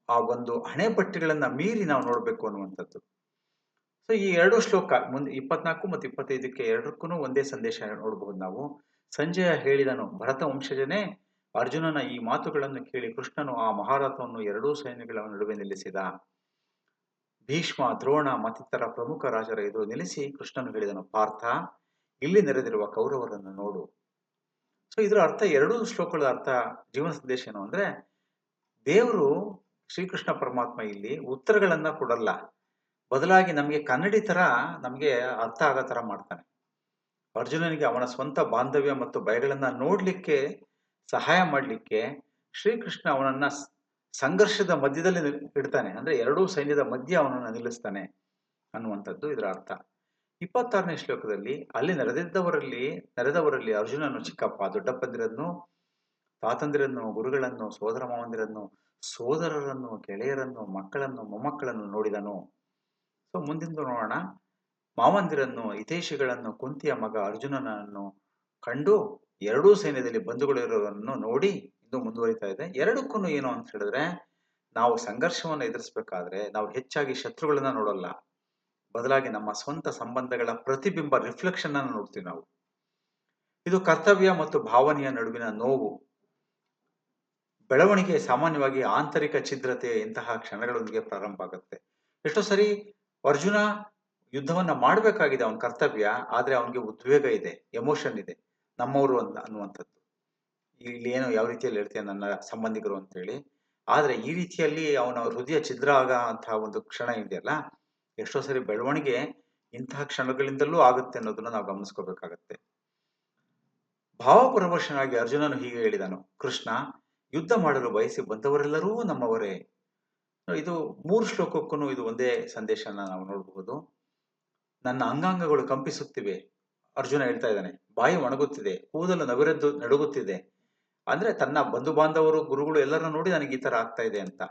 ಆ ಒಂದು ಹಣೆಪಟ್ಟಿಗಳನ್ನು ಮೀರಿ ನಾವು ನೋಡಬೇಕು ಅನ್ನುವಂಥದ್ದು. ಸೊ ಈ ಎರಡು ಶ್ಲೋಕ ಮುಂದೆ ಇಪ್ಪತ್ನಾಲ್ಕು ಮತ್ತು ಇಪ್ಪತ್ತೈದಕ್ಕೆ ಎರಡಕ್ಕೂ ಒಂದೇ ಸಂದೇಶ ನೋಡಬಹುದು ನಾವು. ಸಂಜಯ ಹೇಳಿದನು, ಭರತ ವಂಶಜನೇ, ಅರ್ಜುನನ ಈ ಮಾತುಗಳನ್ನು ಕೇಳಿ ಕೃಷ್ಣನು ಆ ಮಹಾರಥವನ್ನು ಎರಡೂ ಸೈನ್ಯಗಳ ನಡುವೆ ನಿಲ್ಲಿಸಿದ. ಭೀಷ್ಮ, ದ್ರೋಣ ಮತ್ತಿತರ ಪ್ರಮುಖ ರಾಜರ ಎದುರು ನಿಲ್ಲಿಸಿ ಕೃಷ್ಣನು ಹೇಳಿದನು, ಪಾರ್ಥ, ಇಲ್ಲಿ ನೆರೆದಿರುವ ಕೌರವರನ್ನು ನೋಡು. ಸೊ ಇದರ ಅರ್ಥ, ಎರಡೂ ಶ್ಲೋಕಗಳ ಅರ್ಥ, ಜೀವನ ಸಂದೇಶ ಏನು ಅಂದ್ರೆ, ದೇವರು ಶ್ರೀಕೃಷ್ಣ ಪರಮಾತ್ಮ ಇಲ್ಲಿ ಉತ್ತರಗಳನ್ನ ಕೊಡಲ್ಲ. ಬದಲಾಗಿ ನಮಗೆ ಕನ್ನಡಿ ತರ ನಮಗೆ ಅರ್ಥ ಆಗೋ ಥರ ಮಾಡ್ತಾನೆ. ಅರ್ಜುನನಿಗೆ ಅವನ ಸ್ವಂತ ಬಾಂಧವ್ಯ ಮತ್ತು ಭಯಗಳನ್ನು ನೋಡಲಿಕ್ಕೆ, ಸಹಾಯ ಮಾಡಲಿಕ್ಕೆ ಶ್ರೀಕೃಷ್ಣ ಅವನನ್ನ ಸಂಘರ್ಷದ ಮಧ್ಯದಲ್ಲಿ ಇಡ್ತಾನೆ. ಅಂದ್ರೆ ಎರಡೂ ಸೈನ್ಯದ ಮಧ್ಯೆ ಅವನನ್ನ ನಿಲ್ಲಿಸ್ತಾನೆ ಅನ್ನುವಂಥದ್ದು ಇದರ ಅರ್ಥ. ಇಪ್ಪತ್ತಾರನೇ ಶ್ಲೋಕದಲ್ಲಿ, ಅಲ್ಲಿ ನೆರೆದಿದ್ದವರಲ್ಲಿ, ನೆರೆದವರಲ್ಲಿ ಅರ್ಜುನನು ಚಿಕ್ಕಪ್ಪ, ದೊಡ್ಡಪ್ಪಂದಿರನ್ನು, ತಾತಂದಿರನ್ನು, ಗುರುಗಳನ್ನು ಸೋದರ ಮಾವಂದಿರನ್ನು ಸೋದರರನ್ನು, ಗೆಳೆಯರನ್ನು, ಮಕ್ಕಳನ್ನು, ಮೊಮ್ಮಕ್ಕಳನ್ನು ನೋಡಿದನು. ಸೊ ಮುಂದಿಂದು ನೋಡೋಣ. ಮಾವಂದಿರನ್ನು ಹಿತೇಶಿಗಳನ್ನು ಕುಂತಿಯ ಮಗ ಅರ್ಜುನನನ್ನು ಕಂಡು ಎರಡೂ ಸೈನ್ಯದಲ್ಲಿ ಬಂಧುಗಳಿರೋದನ್ನು ನೋಡಿ ಇದು ಮುಂದುವರಿತಾ ಇದೆ. ಎರಡಕ್ಕೂ ಏನು ಅಂತ ಹೇಳಿದ್ರೆ, ನಾವು ಸಂಘರ್ಷವನ್ನು ಎದುರಿಸಬೇಕಾದ್ರೆ ನಾವು ಹೆಚ್ಚಾಗಿ ಶತ್ರುಗಳನ್ನ ನೋಡಲ್ಲ. ಬದಲಾಗಿ ನಮ್ಮ ಸ್ವಂತ ಸಂಬಂಧಗಳ ಪ್ರತಿಬಿಂಬ ರಿಫ್ಲೆಕ್ಷನ್ ಅನ್ನು ನೋಡ್ತೀವಿ ನಾವು. ಇದು ಕರ್ತವ್ಯ ಮತ್ತು ಭಾವನೆಯ ನಡುವಿನ ನೋವು. ಬೆಳವಣಿಗೆ ಸಾಮಾನ್ಯವಾಗಿ ಆಂತರಿಕ ಛಿದ್ರತೆ ಇಂತಹ ಕ್ಷಣಗಳೊಂದಿಗೆ ಪ್ರಾರಂಭ ಆಗುತ್ತೆ. ಎಷ್ಟೋ ಸರಿ ಅರ್ಜುನ ಯುದ್ಧವನ್ನ ಮಾಡಬೇಕಾಗಿದೆ ಅವನ ಕರ್ತವ್ಯ, ಆದ್ರೆ ಅವನಿಗೆ ಉದ್ವೇಗ ಇದೆ ಎಮೋಷನ್ ಇದೆ, ನಮ್ಮವರು ಅಂತ ಅನ್ನುವಂಥದ್ದು. ಇಲ್ಲಿ ಏನು ಯಾವ ರೀತಿಯಲ್ಲಿ ಹೇಳ್ತೀಯ ನನ್ನ ಸಂಬಂಧಿಕರು ಅಂತ ಹೇಳಿ ಆದ್ರೆ ಈ ರೀತಿಯಲ್ಲಿ ಅವನ ಹೃದಯ ಛಿದ್ರ ಆಗ ಅಂತಹ ಒಂದು ಕ್ಷಣ ಇದೆಯಲ್ಲ, ಎಷ್ಟೋ ಸರಿ ಬೆಳವಣಿಗೆ ಇಂತಹ ಕ್ಷಣಗಳಿಂದಲೂ ಆಗುತ್ತೆ ಅನ್ನೋದನ್ನ ನಾವು ಗಮನಿಸ್ಕೋಬೇಕಾಗತ್ತೆ. ಭಾವಪರವಶನಾಗಿ ಅರ್ಜುನನು ಹೀಗೆ ಹೇಳಿದನು, ಕೃಷ್ಣ, ಯುದ್ಧ ಮಾಡಲು ಬಯಸಿ ಬಂದವರೆಲ್ಲರೂ ನಮ್ಮವರೇ ಇದು ಮೂರು ಶ್ಲೋಕಕ್ಕೂ ಇದು ಒಂದೇ ಸಂದೇಶನ ನಾವು ನೋಡಬಹುದು. ನನ್ನ ಅಂಗಾಂಗಗಳು ಕಂಪಿಸುತ್ತಿವೆ. ಅರ್ಜುನ ಹೇಳ್ತಾ ಇದ್ದಾನೆ, ಬಾಯಿ ಒಣಗುತ್ತಿದೆ, ಕೂದಲು ನವಿರದ್ದು ನಡುಗುತ್ತಿದೆ. ಅಂದ್ರೆ ತನ್ನ ಬಂಧು ಬಾಂಧವರು, ಗುರುಗಳು ಎಲ್ಲರನ್ನ ನೋಡಿ ನನಗೆ ಈ ತರ ಆಗ್ತಾ ಇದೆ ಅಂತ.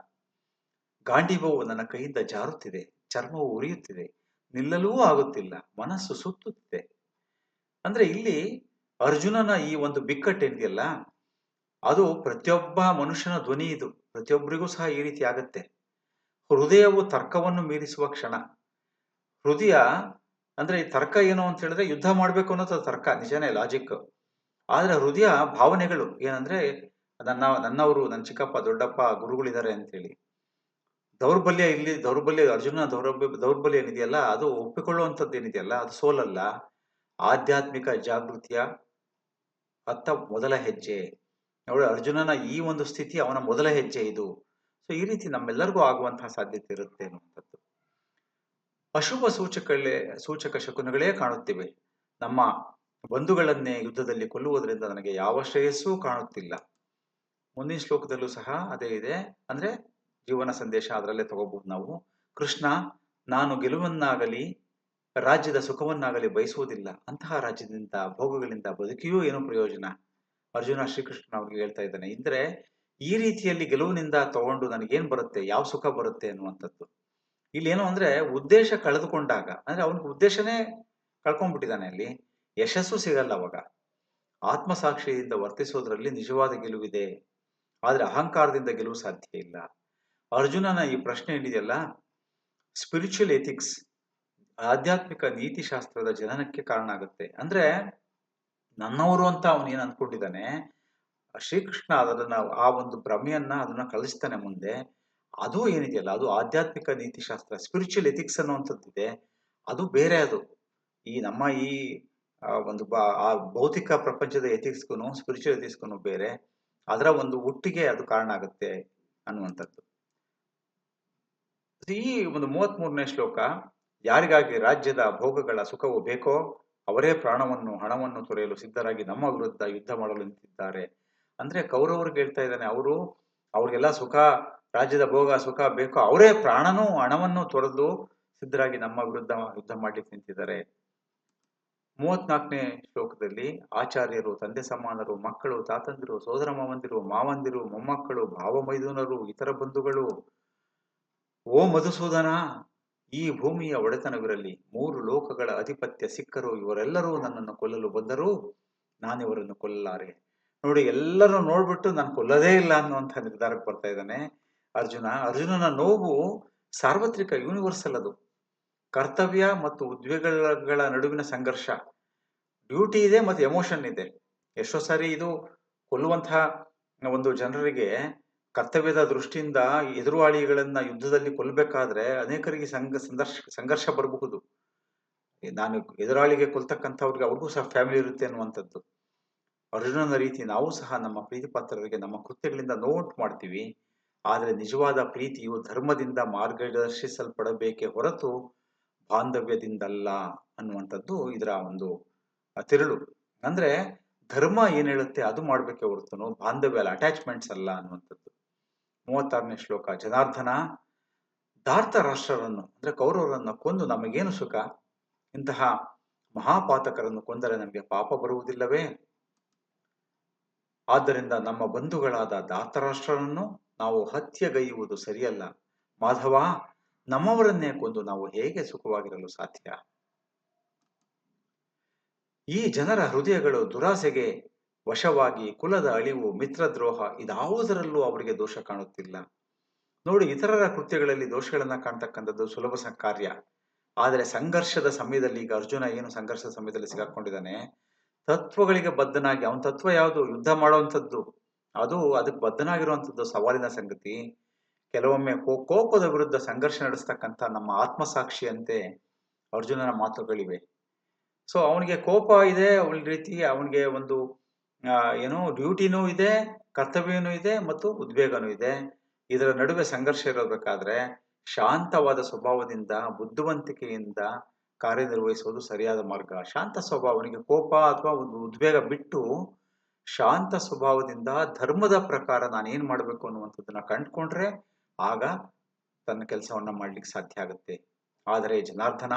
ಗಾಂಡಿಭವು ನನ್ನ ಕೈಯಿಂದ ಜಾರುತ್ತಿದೆ, ಚರ್ಮವು ಉರಿಯುತ್ತಿದೆ, ನಿಲ್ಲಲೂ ಆಗುತ್ತಿಲ್ಲ, ಮನಸ್ಸು ಸುತ್ತುತ್ತಿದೆ. ಅಂದ್ರೆ ಇಲ್ಲಿ ಅರ್ಜುನನ ಈ ಒಂದು ಬಿಕ್ಕಟ್ಟೇನಿದೆಯಲ್ಲ ಅದು ಪ್ರತಿಯೊಬ್ಬ ಮನುಷ್ಯನ ಧ್ವನಿ ಇದು. ಪ್ರತಿಯೊಬ್ಬರಿಗೂ ಸಹ ಈ ರೀತಿ ಆಗತ್ತೆ. ಹೃದಯವು ತರ್ಕವನ್ನು ಮೀರಿಸುವ ಕ್ಷಣ. ಹೃದಯ ಅಂದ್ರೆ ತರ್ಕ ಏನು ಅಂತ ಹೇಳಿದ್ರೆ ಯುದ್ಧ ಮಾಡ್ಬೇಕು ಅನ್ನೋದು ತರ್ಕ, ನಿಜನೇ ಲಾಜಿಕ್ ಆದ್ರೆ ಹೃದಯ ಭಾವನೆಗಳು ಏನಂದ್ರೆ ನನ್ನ, ನನ್ನವರು, ನನ್ನ ಚಿಕ್ಕಪ್ಪ, ದೊಡ್ಡಪ್ಪ, ಗುರುಗಳಿದ್ದಾರೆ ಅಂತೇಳಿ. ದೌರ್ಬಲ್ಯ ಇಲ್ಲಿ, ದೌರ್ಬಲ್ಯ ಅರ್ಜುನ ದೌರ್ಬಲ್ಯ ದೌರ್ಬಲ್ಯ ಏನಿದೆಯಲ್ಲ, ಅದು ಒಪ್ಪಿಕೊಳ್ಳುವಂಥದ್ದು ಏನಿದೆಯಲ್ಲ, ಅದು ಸೋಲಲ್ಲ. ಆಧ್ಯಾತ್ಮಿಕ ಜಾಗೃತಿಯ ಅತ್ತ ಮೊದಲ ಹೆಜ್ಜೆ. ನೋಡಿ ಅರ್ಜುನನ ಈ ಒಂದು ಸ್ಥಿತಿ ಅವನ ಮೊದಲ ಹೆಜ್ಜೆ ಇದು. ಸೊ ಈ ರೀತಿ ನಮ್ಮೆಲ್ಲರಿಗೂ ಆಗುವಂತಹ ಸಾಧ್ಯತೆ ಇರುತ್ತೆ ಅನ್ನುವಂಥದ್ದು ಅಶುಭ ಸೂಚಕಗಳೇ, ಸೂಚಕ ಶಕುನಗಳೇ ಕಾಣುತ್ತಿವೆ. ನಮ್ಮ ಬಂಧುಗಳನ್ನೇ ಯುದ್ಧದಲ್ಲಿ ಕೊಲ್ಲುವುದರಿಂದ ನನಗೆ ಯಾವ ಶ್ರೇಯಸ್ಸೂ ಕಾಣುತ್ತಿಲ್ಲ. ಮುಂದಿನ ಶ್ಲೋಕದಲ್ಲೂ ಸಹ ಅದೇ ಇದೆ. ಅಂದ್ರೆ ಜೀವನ ಸಂದೇಶ ಅದರಲ್ಲೇ ತಗೋಬಹುದು ನಾವು. ಕೃಷ್ಣ, ನಾನು ಗೆಲುವನ್ನಾಗಲಿ, ರಾಜ್ಯದ ಸುಖವನ್ನಾಗಲಿ ಬಯಸುವುದಿಲ್ಲ. ಅಂತಹ ರಾಜ್ಯದಿಂದ, ಭೋಗಗಳಿಂದ ಬದುಕಿಯೂ ಏನು ಪ್ರಯೋಜನ. ಅರ್ಜುನ ಶ್ರೀಕೃಷ್ಣ ಅವ್ರಿಗೆ ಹೇಳ್ತಾ ಇದ್ದಾನೆ. ಅಂದ್ರೆ ಈ ರೀತಿಯಲ್ಲಿ ಗೆಲುವಿನಿಂದ ತಗೊಂಡು ನನಗೇನ್ ಬರುತ್ತೆ, ಯಾವ ಸುಖ ಬರುತ್ತೆ ಅನ್ನುವಂಥದ್ದು. ಇಲ್ಲಿ ಏನು ಅಂದ್ರೆ ಉದ್ದೇಶ ಕಳೆದುಕೊಂಡಾಗ, ಅಂದ್ರೆ ಅವನ ಉದ್ದೇಶನೇ ಕಳ್ಕೊಂಡ್ಬಿಟ್ಟಿದ್ದಾನೆ ಅಲ್ಲಿ, ಯಶಸ್ಸು ಸಿಗಲ್ಲ ಅವಾಗ. ಆತ್ಮಸಾಕ್ಷಿಯಿಂದ ವರ್ತಿಸೋದ್ರಲ್ಲಿ ನಿಜವಾದ ಗೆಲುವಿದೆ, ಆದರೆ ಅಹಂಕಾರದಿಂದ ಗೆಲುವು ಸಾಧ್ಯ ಇಲ್ಲ. ಅರ್ಜುನನ ಈ ಪ್ರಶ್ನೆ ಏನಿದೆಯಲ್ಲ ಸ್ಪಿರಿಚುವಲ್ ಎಥಿಕ್ಸ್ ಆಧ್ಯಾತ್ಮಿಕ ನೀತಿಶಾಸ್ತ್ರದ ಜನನಕ್ಕೆ ಕಾರಣ ಆಗುತ್ತೆ. ಅಂದ್ರೆ ನನ್ನವರು ಅಂತ ಅವನು ಏನು ಅಂದ್ಕೊಂಡಿದ್ದಾನೆ ಶ್ರೀಕೃಷ್ಣ ಅದನ್ನ ಆ ಒಂದು ಭ್ರಮೆಯನ್ನ ಅದನ್ನ ಕಲಿಸ್ತಾನೆ ಮುಂದೆ, ಅದು ಏನಿದೆಯಲ್ಲ, ಅದು ಆಧ್ಯಾತ್ಮಿಕ ನೀತಿಶಾಸ್ತ್ರ ಸ್ಪಿರಿಚುವಲ್ ಎಥಿಕ್ಸ್ ಅನ್ನುವಂಥದ್ದಿದೆ ಅದು ಬೇರೆ ಅದು. ಈ ನಮ್ಮ ಈ ಒಂದು ಆ ಭೌತಿಕ ಪ್ರಪಂಚದ ಎಥಿಕ್ಸ್ಗೂ ಸ್ಪಿರಿಚುವಲ್ ಎಥಿಕ್ಸ್ಗೂ ಬೇರೆ. ಅದರ ಒಂದು ಒಟ್ಟಿಗೆ ಅದು ಕಾರಣ ಆಗುತ್ತೆ ಅನ್ನುವಂಥದ್ದು. ಈ ಒಂದು ಮೂವತ್ತ್ ಮೂರನೇ ಶ್ಲೋಕ, ಯಾರಿಗಾಗಿ ರಾಜ್ಯದ ಭೋಗಗಳ ಸುಖವು ಬೇಕೋ, ಅವರೇ ಪ್ರಾಣವನ್ನು, ಹಣವನ್ನು ತೊರೆಯಲು ಸಿದ್ಧರಾಗಿ ನಮ್ಮ ವಿರುದ್ಧ ಯುದ್ಧ ಮಾಡಲು ನಿಂತಿದ್ದಾರೆ. ಅಂದ್ರೆ ಕೌರವರು ಹೇಳ್ತಾ ಇದ್ದಾನೆ, ಅವರು ಅವ್ರಿಗೆಲ್ಲ ಸುಖ, ರಾಜ್ಯದ ಭೋಗ, ಸುಖ ಬೇಕು. ಅವರೇ ಪ್ರಾಣನೂ ಹಣವನ್ನು ತೊರೆದು ಸಿದ್ಧರಾಗಿ ನಮ್ಮ ವಿರುದ್ಧ ಯುದ್ಧ ಮಾಡ್ಲಿಕ್ಕೆ ನಿಂತಿದ್ದಾರೆ. ಮೂವತ್ನಾಲ್ಕನೇ ಶ್ಲೋಕದಲ್ಲಿ ಆಚಾರ್ಯರು, ತಂದೆ ಸಮಾನರು, ಮಕ್ಕಳು, ತಾತಂದಿರು, ಸೋದರ ಮಾವಂದಿರು ಮಾವಂದಿರು, ಮೊಮ್ಮಕ್ಕಳು ಭಾವಮೈದುನರು ಇತರ ಬಂಧುಗಳು, ಓ ಮಧುಸೂದನ, ಈ ಭೂಮಿಯ ಒಡೆತನವಿರಲಿ. ಮೂರು ಲೋಕಗಳ ಅಧಿಪತ್ಯ ಸಿಕ್ಕರು, ಇವರೆಲ್ಲರೂ ನನ್ನನ್ನು ಕೊಲ್ಲಲು ಬಂದರೂ ನಾನಿವರನ್ನು ಕೊಲ್ಲಲಾರೆ. ನೋಡಿ ಎಲ್ಲರೂ ನೋಡ್ಬಿಟ್ಟು ನಾನು ಕೊಲ್ಲದೇ ಇಲ್ಲ ಅನ್ನುವಂಥ ನಿರ್ಧಾರಕ್ಕೆ ಬರ್ತಾ ಇದ್ದಾನೆ ಅರ್ಜುನ. ಅರ್ಜುನನ ನೋವು ಸಾರ್ವತ್ರಿಕ ಯೂನಿವರ್ಸಲ್ ಅದು. ಕರ್ತವ್ಯ ಮತ್ತು ಉದ್ವೇಗಗಳ ನಡುವಿನ ಸಂಘರ್ಷ. ಡ್ಯೂಟಿ ಇದೆ ಮತ್ತು ಎಮೋಷನ್ ಇದೆ. ಎಷ್ಟೋ ಸಾರಿ ಇದು ಕೊಲ್ಲುವಂತಹ ಒಂದು ಜನರಿಗೆ ಕರ್ತವ್ಯದ ದೃಷ್ಟಿಯಿಂದ ಎದುರುವಾಳಿಗಳನ್ನ ಯುದ್ಧದಲ್ಲಿ ಕೊಲ್ಲಬೇಕಾದ್ರೆ ಅನೇಕರಿಗೆ ಸಂಘ ಸಂಘರ್ಷ ಸಂಘರ್ಷ ಬರಬಹುದು. ನಾನು ಎದುರಾಳಿಗೆ ಕೊಲ್ತಕ್ಕಂಥವ್ರಿಗೆ ಅವ್ರಿಗೂ ಸಹ ಫ್ಯಾಮಿಲಿ ಇರುತ್ತೆ ಅನ್ನುವಂಥದ್ದು. ಅರ್ಜುನನ ರೀತಿ ನಾವು ಸಹ ನಮ್ಮ ಪ್ರೀತಿಪಾತ್ರರಿಗೆ ನಮ್ಮ ಕೃತ್ಯಗಳಿಂದ ನೋಟ್ ಮಾಡ್ತೀವಿ. ಆದರೆ ನಿಜವಾದ ಪ್ರೀತಿಯು ಧರ್ಮದಿಂದ ಮಾರ್ಗದರ್ಶಿಸಲ್ಪಡಬೇಕೇ ಹೊರತು ಬಾಂಧವ್ಯದಿಂದಲ್ಲ ಅನ್ನುವಂಥದ್ದು ಇದರ ಒಂದು ತಿರುಳು. ಅಂದ್ರೆ ಧರ್ಮ ಏನ್ ಹೇಳುತ್ತೆ ಅದು ಮಾಡ್ಬೇಕೆ ಹೊರತು ಬಾಂಧವ್ಯ ಅಲ್ಲ ಅಟ್ಯಾಚ್ಮೆಂಟ್ಸ್ ಅಲ್ಲ ಅನ್ನುವಂಥದ್ದು. ಮೂವತ್ತಾರನೇ ಶ್ಲೋಕ, ಜನಾರ್ದನ ಧಾರ್ತ ರಾಷ್ಟ್ರರನ್ನು, ಅಂದ್ರೆ ಕೌರವರನ್ನು ಕೊಂದು ನಮಗೇನು ಸುಖ? ಇಂತಹ ಮಹಾಪಾತಕರನ್ನು ಕೊಂದರೆ ನಮಗೆ ಪಾಪ ಬರುವುದಿಲ್ಲವೇ? ಆದ್ದರಿಂದ ನಮ್ಮ ಬಂಧುಗಳಾದ ಧಾತರಾಷ್ಟ್ರರನ್ನು ನಾವು ಹತ್ಯೆಗೈಯುವುದು ಸರಿಯಲ್ಲ. ಮಾಧವ, ನಮ್ಮವರನ್ನೇ ಕೊಂದು ನಾವು ಹೇಗೆ ಸುಖವಾಗಿರಲು ಸಾಧ್ಯ? ಈ ಜನರ ಹೃದಯಗಳು ದುರಾಸೆಗೆ ವಶವಾಗಿ ಕುಲದ ಅಳಿವು, ಮಿತ್ರದ್ರೋಹ ಇದಾವುದರಲ್ಲೂ ಅವರಿಗೆ ದೋಷ ಕಾಣುತ್ತಿಲ್ಲ. ನೋಡಿ, ಇತರರ ಕೃತ್ಯಗಳಲ್ಲಿ ದೋಷಗಳನ್ನ ಕಾಣ್ತಕ್ಕಂಥದ್ದು ಸುಲಭ ಕಾರ್ಯ ಆದರೆ ಸಂಘರ್ಷದ ಸಮಯದಲ್ಲಿ ಈಗ ಅರ್ಜುನ ಏನು ಸಂಘರ್ಷದ ಸಮಯದಲ್ಲಿ ಸಿಗಾಕೊಂಡಿದ್ದಾನೆ? ತತ್ವಗಳಿಗೆ ಬದ್ಧನಾಗಿ, ಅವನ ತತ್ವ ಯಾವುದು? ಯುದ್ಧ ಮಾಡುವಂಥದ್ದು. ಅದು ಅದಕ್ಕೆ ಬದ್ಧನಾಗಿರುವಂಥದ್ದು ಸವಾಲಿನ ಸಂಗತಿ. ಕೆಲವೊಮ್ಮೆ ಕೋ- ಕೋಪದ ವಿರುದ್ಧ ಸಂಘರ್ಷ ನಡೆಸ್ತಕ್ಕಂಥ ನಮ್ಮ ಆತ್ಮಸಾಕ್ಷಿಯಂತೆ ಅರ್ಜುನನ ಮಾತುಗಳಿವೆ. ಸೊ ಅವನಿಗೆ ಕೋಪ ಇದೆ ಅವನ ರೀತಿ ಅವನಿಗೆ ಒಂದು ಏನು ಡ್ಯೂಟಿನೂ ಇದೆ, ಕರ್ತವ್ಯನೂ ಇದೆ ಮತ್ತು ಉದ್ವೇಗನೂ ಇದೆ. ಇದರ ನಡುವೆ ಸಂಘರ್ಷ ಇರಬೇಕಾದ್ರೆ ಶಾಂತವಾದ ಸ್ವಭಾವದಿಂದ, ಬುದ್ಧಿವಂತಿಕೆಯಿಂದ ಕಾರ್ಯನಿರ್ವಹಿಸುವುದು ಸರಿಯಾದ ಮಾರ್ಗ. ಶಾಂತ ಸ್ವಭಾವನಿಗೆ ಕೋಪ ಅಥವಾ ಒಂದು ಉದ್ವೇಗ ಬಿಟ್ಟು ಶಾಂತ ಸ್ವಭಾವದಿಂದ ಧರ್ಮದ ಪ್ರಕಾರ ನಾನು ಏನ್ ಮಾಡಬೇಕು ಅನ್ನುವಂಥದ್ದನ್ನ ಕಂಡುಕೊಂಡ್ರೆ ಆಗ ತನ್ನ ಕೆಲಸವನ್ನ ಮಾಡ್ಲಿಕ್ಕೆ ಸಾಧ್ಯ ಆಗುತ್ತೆ. ಆದರೆ ಜನಾರ್ದನ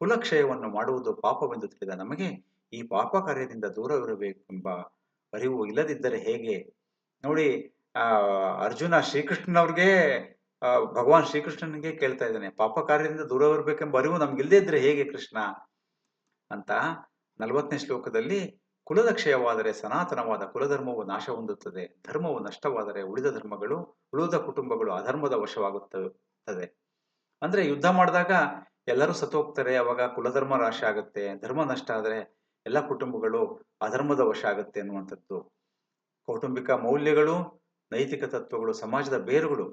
ಕುಲಕ್ಷಯವನ್ನು ಮಾಡುವುದು ಪಾಪವೆಂದು ತಿಳಿದ ನಮಗೆ ಈ ಪಾಪ ಕಾರ್ಯದಿಂದ ದೂರವಿರಬೇಕೆಂಬ ಅರಿವು ಇಲ್ಲದಿದ್ದರೆ ಹೇಗೆ? ನೋಡಿ ಅರ್ಜುನ ಶ್ರೀಕೃಷ್ಣನವ್ರಿಗೆ ಭಗವಾನ್ ಶ್ರೀಕೃಷ್ಣನಿಗೆ ಕೇಳ್ತಾ ಇದ್ದಾನೆ, ಪಾಪ ಕಾರ್ಯದಿಂದ ದೂರ ಬರ್ಬೇಕೆಂಬ ಅರಿವು ನಮ್ಗೆ ಇಲ್ಲದೇ ಇದ್ರೆ ಹೇಗೆ ಕೃಷ್ಣ? ಅಂತ ನಲವತ್ತನೇ ಶ್ಲೋಕದಲ್ಲಿ ಕುಲದ ಕ್ಷಯವಾದರೆ ಸನಾತನವಾದ ಕುಲಧರ್ಮವು ನಾಶ ಹೊಂದುತ್ತದೆ, ಧರ್ಮವು ನಷ್ಟವಾದರೆ ಉಳಿದ ಧರ್ಮಗಳು, ಉಳಿದ ಕುಟುಂಬಗಳು ಅಧರ್ಮದ ವಶವಾಗುತ್ತದೆ ಅಂದ್ರೆ ಯುದ್ಧ ಮಾಡಿದಾಗ ಎಲ್ಲರೂ ಸತ್ತೋಗ್ತಾರೆ, ಅವಾಗ ಕುಲಧರ್ಮ ನಾಶ ಆಗುತ್ತೆ, ಧರ್ಮ ನಷ್ಟ ಆದರೆ ಎಲ್ಲ ಕುಟುಂಬಗಳು ಅಧರ್ಮದ ವಶ ಆಗುತ್ತೆ ಅನ್ನುವಂಥದ್ದು. ಕೌಟುಂಬಿಕ ಮೌಲ್ಯಗಳು, ನೈತಿಕ ತತ್ವಗಳು, ಸಮಾಜದ ಬೇರುಗಳು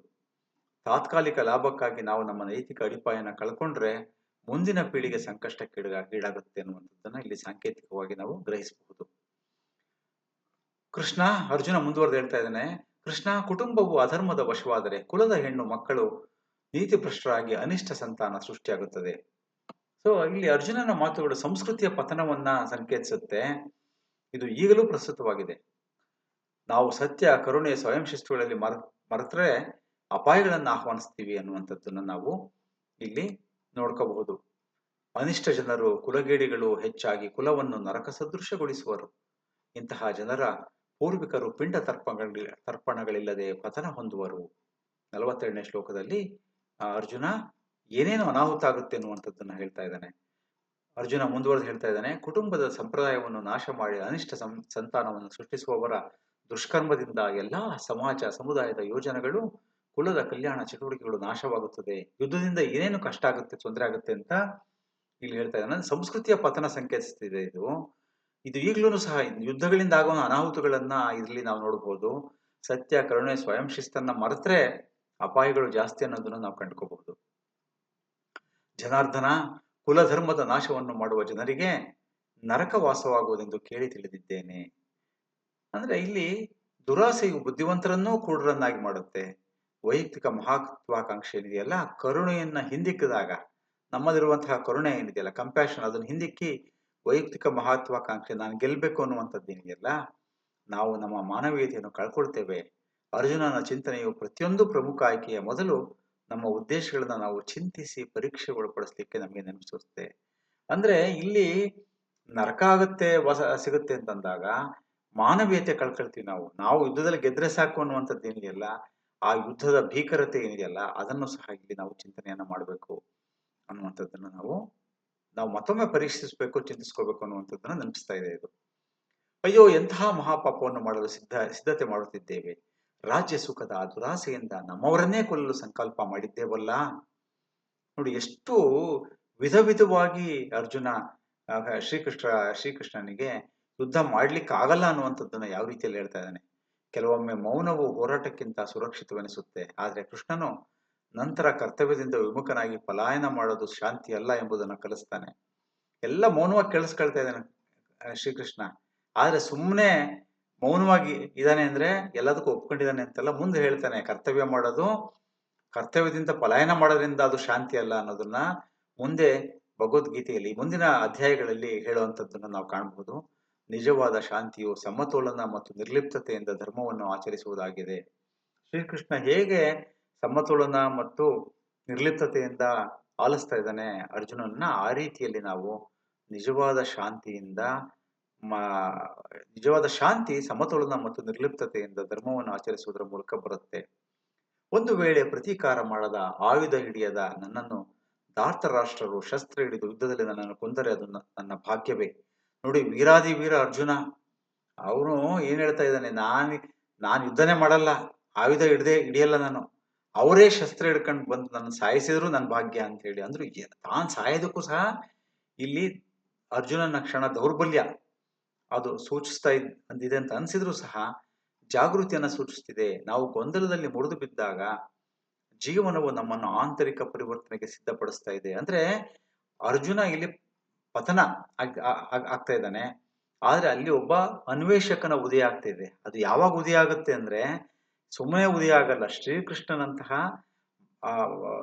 ತಾತ್ಕಾಲಿಕ ಲಾಭಕ್ಕಾಗಿ ನಾವು ನಮ್ಮ ನೈತಿಕ ಅಡಿಪಾಯನ ಕಳ್ಕೊಂಡ್ರೆ ಮುಂದಿನ ಪೀಳಿಗೆ ಸಂಕಷ್ಟಕ್ಕೆ ಈಡಾ- ಈಡಾಗುತ್ತೆ ಅನ್ನುವಂಥದ್ದನ್ನ ಇಲ್ಲಿ ಸಾಂಕೇತಿಕವಾಗಿ ನಾವು ಗ್ರಹಿಸಬಹುದು. ಕೃಷ್ಣ, ಅರ್ಜುನ ಮುಂದುವರೆದು ಹೇಳ್ತಾ ಇದ್ದಾನೆ, ಕೃಷ್ಣ ಕುಟುಂಬವು ಅಧರ್ಮದ ವಶವಾದರೆ ಕುಲದ ಹೆಣ್ಣು ಮಕ್ಕಳು ನೀತಿಭ್ರಷ್ಟರಾಗಿ ಅನಿಷ್ಟ ಸಂತಾನ ಸೃಷ್ಟಿಯಾಗುತ್ತದೆ. ಸೊ ಇಲ್ಲಿ ಅರ್ಜುನನ ಮಾತುಗಳು ಸಂಸ್ಕೃತಿಯ ಪತನವನ್ನ ಸಂಕೇತಿಸುತ್ತೆ. ಇದು ಈಗಲೂ ಪ್ರಸ್ತುತವಾಗಿದೆ. ನಾವು ಸತ್ಯ, ಕರುಣೆ, ಸ್ವಯಂ ಶಿಸ್ತುಗಳಲ್ಲಿ ಮರ, ಮರೆತರೆ ಅಪಾಯಗಳನ್ನು ಆಹ್ವಾನಿಸ್ತೀವಿ ಅನ್ನುವಂಥದ್ದನ್ನ ನಾವು ಇಲ್ಲಿ ನೋಡ್ಕೋಬಹುದು. ಅನಿಷ್ಟ ಜನರು, ಕುಲಗೇಡಿಗಳು ಹೆಚ್ಚಾಗಿ ಕುಲವನ್ನು ನರಕ ಸದೃಶಗೊಳಿಸುವರು ಇಂತಹ ಜನರ ಪೂರ್ವಿಕರು ಪಿಂಡ ತರ್ಪಣಗಳ, ತರ್ಪಣಗಳಿಲ್ಲದೆ ಪತನ ಹೊಂದುವರು. ನಲವತ್ತೆರಡನೇ ಶ್ಲೋಕದಲ್ಲಿ ಅರ್ಜುನ ಏನೇನು ಅನಾಹುತ ಆಗುತ್ತೆ ಅನ್ನುವಂಥದ್ದನ್ನ ಹೇಳ್ತಾ ಇದ್ದಾನೆ. ಅರ್ಜುನ ಮುಂದುವರೆದು ಹೇಳ್ತಾ ಇದ್ದಾನೆ, ಕುಟುಂಬದ ಸಂಪ್ರದಾಯವನ್ನು ನಾಶ ಮಾಡಿ ಅನಿಷ್ಟ ಸಂ, ಸಂತಾನವನ್ನು ಸೃಷ್ಟಿಸುವವರ ದುಷ್ಕರ್ಮದಿಂದ ಎಲ್ಲಾ ಸಮಾಜ, ಸಮುದಾಯದ ಯೋಜನೆಗಳು ಕುಲದ ಕಲ್ಯಾಣ ಚಟುವಟಿಕೆಗಳು ನಾಶವಾಗುತ್ತದೆ. ಯುದ್ಧದಿಂದ ಏನೇನು ಕಷ್ಟ ಆಗುತ್ತೆ, ತೊಂದರೆ ಆಗುತ್ತೆ ಅಂತ ಇಲ್ಲಿ ಹೇಳ್ತಾ ಇದ್ದಾನೆ ಸಂಸ್ಕೃತಿಯ ಪತನ ಸಂಕೇತಿಸ್ತಿದೆ ಇದು. ಇದು ಈಗಲೂ ಸಹ ಯುದ್ಧಗಳಿಂದ ಆಗುವ ಅನಾಹುತಗಳನ್ನ ಇದರಲ್ಲಿ ನಾವು ನೋಡಬಹುದು ಸತ್ಯ, ಕರುಣೆ, ಸ್ವಯಂ ಶಿಸ್ತನ್ನ ಮರೆತರೆ ಅಪಾಯಗಳು ಜಾಸ್ತಿ ಅನ್ನೋದನ್ನ ನಾವು ಕಂಡುಕೋಬಹುದು. ಜನಾರ್ದನ ಕುಲಧರ್ಮದ ನಾಶವನ್ನು ಮಾಡುವ ಜನರಿಗೆ ನರಕವಾಸವಾಗುವುದೆಂದು ಕೇಳಿ ತಿಳಿದಿದ್ದೇನೆ. ಅಂದ್ರೆ ಇಲ್ಲಿ ದುರಾಸೆಯು ಬುದ್ಧಿವಂತರನ್ನೂ ಕೂಡರನ್ನಾಗಿ ಮಾಡುತ್ತೆ. ವೈಯಕ್ತಿಕ ಮಹತ್ವಾಕಾಂಕ್ಷೆ ಏನಿದೆಯಲ್ಲ ಕರುಣೆಯನ್ನ ಹಿಂದಿಕ್ಕಿದಾಗ, ನಮ್ಮಲ್ಲಿರುವಂತಹ ಕರುಣೆ ಏನಿದೆಯಲ್ಲ ಕಂಪ್ಯಾಷನ್ ಅದನ್ನ ಹಿಂದಿಕ್ಕಿ ವೈಯಕ್ತಿಕ ಮಹತ್ವಾಕಾಂಕ್ಷೆ ನಾನು ಗೆಲ್ಬೇಕು ಅನ್ನುವಂಥದ್ದು ಏನಿದೆಯಲ್ಲ, ನಾವು ನಮ್ಮ ಮಾನವೀಯತೆಯನ್ನು ಕಳ್ಕೊಳ್ತೇವೆ. ಅರ್ಜುನನ ಚಿಂತನೆಯು ಪ್ರತಿಯೊಂದು ಪ್ರಮುಖ ಆಯ್ಕೆಯ ಮೊದಲು ನಮ್ಮ ಉದ್ದೇಶಗಳನ್ನ ನಾವು ಚಿಂತಿಸಿ ಪರೀಕ್ಷೆ ಒಳಪಡಿಸ್ಲಿಕ್ಕೆ ನಮಗೆ ನೆನಪಿಸುತ್ತೆ. ಅಂದ್ರೆ ಇಲ್ಲಿ ನರಕ ಆಗುತ್ತೆ, ವಸ, ಸಿಗುತ್ತೆ ಅಂತಂದಾಗ ಮಾನವೀಯತೆ ಕಳ್ಕೊಳ್ತೀವಿ ನಾವು. ನಾವು ಯುದ್ಧದಲ್ಲಿ ಗೆದ್ರೆ ಸಾಕು ಅನ್ನುವಂಥದ್ದು ಏನಿದೆಯಲ್ಲ ಆ ಯುದ್ಧದ ಭೀಕರತೆ ಏನಿದೆಯಲ್ಲ, ಅದನ್ನು ಸಹ ಇಲ್ಲಿ ನಾವು ಚಿಂತನೆಯನ್ನ ಮಾಡಬೇಕು ಅನ್ನುವಂಥದ್ದನ್ನು ನಾವು ನಾವು ಮತ್ತೊಮ್ಮೆ ಪರೀಕ್ಷಿಸಬೇಕು ಚಿಂತಿಸ್ಕೋಬೇಕು ಅನ್ನುವಂಥದ್ದನ್ನ ನೆನಪಿಸ್ತಾ ಇದೆ ಇದು. ಅಯ್ಯೋ, ಎಂತಹ ಮಹಾಪಾಪವನ್ನು ಮಾಡಲು ಸಿದ್ಧ, ಸಿದ್ಧತೆ ಮಾಡುತ್ತಿದ್ದೇವೆ. ರಾಜ್ಯ ಸುಖದ ದುರಾಸೆಯಿಂದ ನಮ್ಮವರನ್ನೇ ಕೊಲ್ಲಲು ಸಂಕಲ್ಪ ಮಾಡಿದ್ದೇವಲ್ಲ. ನೋಡಿ, ಎಷ್ಟು ವಿಧ ವಿಧವಾಗಿ ಅರ್ಜುನ ಶ್ರೀಕೃಷ್ಣ, ಶ್ರೀಕೃಷ್ಣನಿಗೆ ಯುದ್ಧ ಮಾಡ್ಲಿಕ್ಕೆ ಆಗಲ್ಲ ಅನ್ನುವಂಥದ್ದನ್ನ ಯಾವ ರೀತಿಯಲ್ಲಿ ಹೇಳ್ತಾ ಇದ್ದಾನೆ. ಕೆಲವೊಮ್ಮೆ ಮೌನವು ಹೋರಾಟಕ್ಕಿಂತ ಸುರಕ್ಷಿತವೆನಿಸುತ್ತೆ. ಆದರೆ ಕೃಷ್ಣನು ನಂತರ ಕರ್ತವ್ಯದಿಂದ ವಿಮುಖನಾಗಿ ಪಲಾಯನ ಮಾಡೋದು ಶಾಂತಿ ಅಲ್ಲ ಎಂಬುದನ್ನು ಕಲಿಸ್ತಾನೆ. ಎಲ್ಲ ಮೌನವಾಗಿ ಕೇಳಿಸ್ಕೊಳ್ತಾ ಇದ್ದಾನೆ ಶ್ರೀಕೃಷ್ಣ. ಆದರೆ ಸುಮ್ಮನೆ ಮೌನವಾಗಿ ಇದ್ದಾನೆ ಅಂದ್ರೆ ಎಲ್ಲದಕ್ಕೂ ಒಪ್ಕೊಂಡಿದ್ದಾನೆ ಅಂತೆಲ್ಲ ಮುಂದೆ ಹೇಳ್ತಾನೆ, ಕರ್ತವ್ಯ ಮಾಡೋದು, ಕರ್ತವ್ಯದಿಂದ ಪಲಾಯನ ಮಾಡೋದ್ರಿಂದ ಅದು ಶಾಂತಿ ಅಲ್ಲ ಅನ್ನೋದನ್ನ ಮುಂದೆ ಭಗವದ್ಗೀತೆಯಲ್ಲಿ, ಮುಂದಿನ ಅಧ್ಯಾಯಗಳಲ್ಲಿ ಹೇಳುವಂಥದ್ದನ್ನು ನಾವು ಕಾಣಬಹುದು. ನಿಜವಾದ ಶಾಂತಿಯು ಸಮತೋಲನ ಮತ್ತು ನಿರ್ಲಿಪ್ತತೆಯಿಂದ ಧರ್ಮವನ್ನು ಆಚರಿಸುವುದಾಗಿದೆ. ಶ್ರೀಕೃಷ್ಣ ಹೇಗೆ ಸಮತೋಲನ ಮತ್ತು ನಿರ್ಲಿಪ್ತತೆಯಿಂದ ಆಲಿಸ್ತಾ ಇದ್ದಾನೆ? ಅರ್ಜುನನ್ನ ಆ ರೀತಿಯಲ್ಲಿ ನಾವು ನಿಜವಾದ ಶಾಂತಿಯಿಂದ ನಿಜವಾದ ಶಾಂತಿ, ಸಮತೋಲನ ಮತ್ತು ನಿರ್ಲಿಪ್ತತೆಯಿಂದ ಧರ್ಮವನ್ನು ಆಚರಿಸುವುದರ ಮೂಲಕ ಬರುತ್ತೆ. ಒಂದು ವೇಳೆ ಪ್ರತೀಕಾರ ಮಾಡದ ಆಯುಧ ಹಿಡಿಯದ ನನ್ನನ್ನು ಧಾರ್ತ ರಾಷ್ಟ್ರರು ಶಸ್ತ್ರ ಹಿಡಿದು ಯುದ್ಧದಲ್ಲಿ ನನ್ನನ್ನು ಕೊಂದರೆ ಅದು ನನ್ನ ಭಾಗ್ಯವೇ. ನೋಡಿ ವೀರಾದಿ ವೀರ ಅರ್ಜುನ, ಅವನು ಏನ್ ಹೇಳ್ತಾ ಇದ್ದಾನೆ, ನಾನ್, ನಾನು ಯುದ್ಧನೇ ಮಾಡಲ್ಲ, ಆಯುಧ ಹಿಡ್ದೆ ಹಿಡಿಯಲ್ಲ ನಾನು, ಅವರೇ ಶಸ್ತ್ರ ಹಿಡ್ಕೊಂಡು ಬಂದು ನನ್ನ ಸಾಯಿಸಿದ್ರು ನನ್ನ ಭಾಗ್ಯ ಅಂತ ಹೇಳಿ. ಅಂದ್ರು ತಾನು ಸಾಯೋದಕ್ಕೂ ಸಹ ಇಲ್ಲಿ ಅರ್ಜುನನ ಕ್ಷಣ ದೌರ್ಬಲ್ಯ, ಅದು ಸೂಚಿಸ್ತಾ ಇದ್, ಅಂದಿದೆ ಅಂತ ಅನ್ಸಿದ್ರು ಸಹ ಜಾಗೃತಿಯನ್ನ ಸೂಚಿಸ್ತಿದೆ. ನಾವು ಗೊಂದಲದಲ್ಲಿ ಮುರಿದು ಬಿದ್ದಾಗ ಜೀವನವು ನಮ್ಮನ್ನು ಆಂತರಿಕ ಪರಿವರ್ತನೆಗೆ ಸಿದ್ಧಪಡಿಸ್ತಾ ಇದೆ. ಅಂದ್ರೆ ಅರ್ಜುನ ಇಲ್ಲಿ ಪತನ ಆಗ್ತಾ ಇದ್ದಾನೆ. ಆದರೆ ಅಲ್ಲಿ ಒಬ್ಬ ಅನ್ವೇಷಕನ ಉದಯ ಇದೆ. ಅದು ಯಾವಾಗ ಉದಯ ಆಗುತ್ತೆ ಅಂದ್ರೆ ಸುಮ್ಮನೆ ಉದಯ ಆಗಲ್ಲ. ಶ್ರೀಕೃಷ್ಣನಂತಹ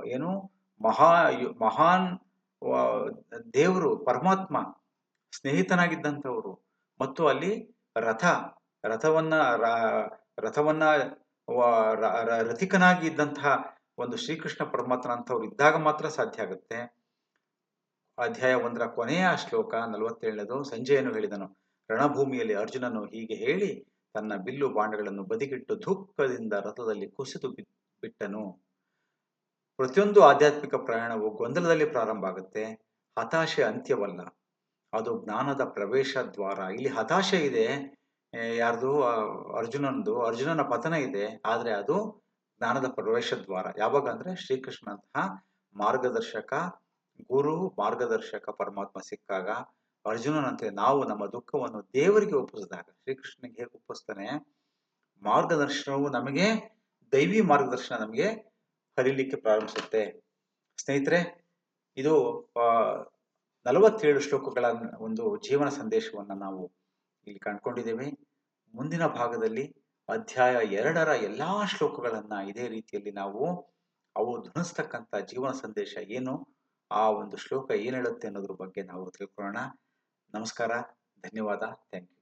ಏನು ಮಹಾ, ಮಹಾನ್ ದೇವರು, ಪರಮಾತ್ಮ ಸ್ನೇಹಿತನಾಗಿದ್ದಂಥವರು. ಮತ್ತು ಅಲ್ಲಿ ರಥ, ರಥವನ್ನ ರಥವನ್ನ ರಥಿಕನಾಗಿ ಇದ್ದಂತಹ ಒಂದು ಶ್ರೀಕೃಷ್ಣ ಪರಮಾತ್ಮನಂಥವ್ರು ಇದ್ದಾಗ ಮಾತ್ರ ಸಾಧ್ಯ ಆಗುತ್ತೆ. ಅಧ್ಯಾಯ ಒಂದರ ಕೊನೆಯ ಶ್ಲೋಕ ನಲವತ್ತೇಳದು ಸಂಜೆಯನ್ನು ಹೇಳಿದನು, ರಣಭೂಮಿಯಲ್ಲಿ ಅರ್ಜುನನು ಹೀಗೆ ಹೇಳಿ, ತನ್ನ ಬಿಲ್ಲು ಬಾಂಡಗಳನ್ನು ಬದಿಗಿಟ್ಟು ದುಃಖದಿಂದ ರಥದಲ್ಲಿ ಕುಸಿದು ಬಿಟ್ಟನು. ಪ್ರತಿಯೊಂದು ಆಧ್ಯಾತ್ಮಿಕ ಪ್ರಯಾಣವು ಗೊಂದಲದಲ್ಲಿ ಪ್ರಾರಂಭ ಆಗುತ್ತೆ. ಹತಾಶೆ ಅಂತ್ಯವಲ್ಲ. ಅದು ಜ್ಞಾನದ ಪ್ರವೇಶ ದ್ವಾರ. ಇಲ್ಲಿ ಹತಾಶೆ ಇದೆ ಯಾರ್ದು? ಅರ್ಜುನನದು ಅರ್ಜುನನ ಪತನ ಇದೆ, ಆದರೆ ಅದು ಜ್ಞಾನದ ಪ್ರವೇಶ ದ್ವಾರ. ಯಾವಾಗ ಅಂದ್ರೆ ಶ್ರೀಕೃಷ್ಣನಂತಹ ಮಾರ್ಗದರ್ಶಕ ಗುರು ಮಾರ್ಗದರ್ಶಕ ಪರಮಾತ್ಮ ಸಿಕ್ಕಾಗ ಅರ್ಜುನನಂತೆ ನಾವು ನಮ್ಮ ದುಃಖವನ್ನು ದೇವರಿಗೆ ಒಪ್ಪಿಸಿದಾಗ, ಶ್ರೀಕೃಷ್ಣನಿಗೆ ಹೇಗೆ ಒಪ್ಪಿಸ್ತಾನೆ? ಮಾರ್ಗದರ್ಶನವು ನಮಗೆ, ದೈವಿ ಮಾರ್ಗದರ್ಶನ ನಮಗೆ ಹರಿಲಿಕ್ಕೆ ಪ್ರಾರಂಭಿಸುತ್ತೆ. ಸ್ನೇಹಿತರೆ, ಇದು ನಲವತ್ತೇಳು ಶ್ಲೋಕಗಳ ಒಂದು ಜೀವನ ಸಂದೇಶವನ್ನು ನಾವು ಇಲ್ಲಿ ಕಂಡುಕೊಂಡಿದ್ದೇವೆ. ಮುಂದಿನ ಭಾಗದಲ್ಲಿ ಅಧ್ಯಾಯ ಎರಡರ ಎಲ್ಲಾ ಶ್ಲೋಕಗಳನ್ನ ಇದೇ ರೀತಿಯಲ್ಲಿ ನಾವು ಅವು ಧ್ವನಿಸ್ತಕ್ಕಂಥ ಜೀವನ ಸಂದೇಶ ಏನು? ಆ ಒಂದು ಶ್ಲೋಕ ಏನು ಹೇಳುತ್ತೆ ಅನ್ನೋದ್ರ ಬಗ್ಗೆ ನಾವು ತಿಳ್ಕೊಳ್ಳೋಣ. ನಮಸ್ಕಾರ ಧನ್ಯವಾದ ಥ್ಯಾಂಕ್ ಯು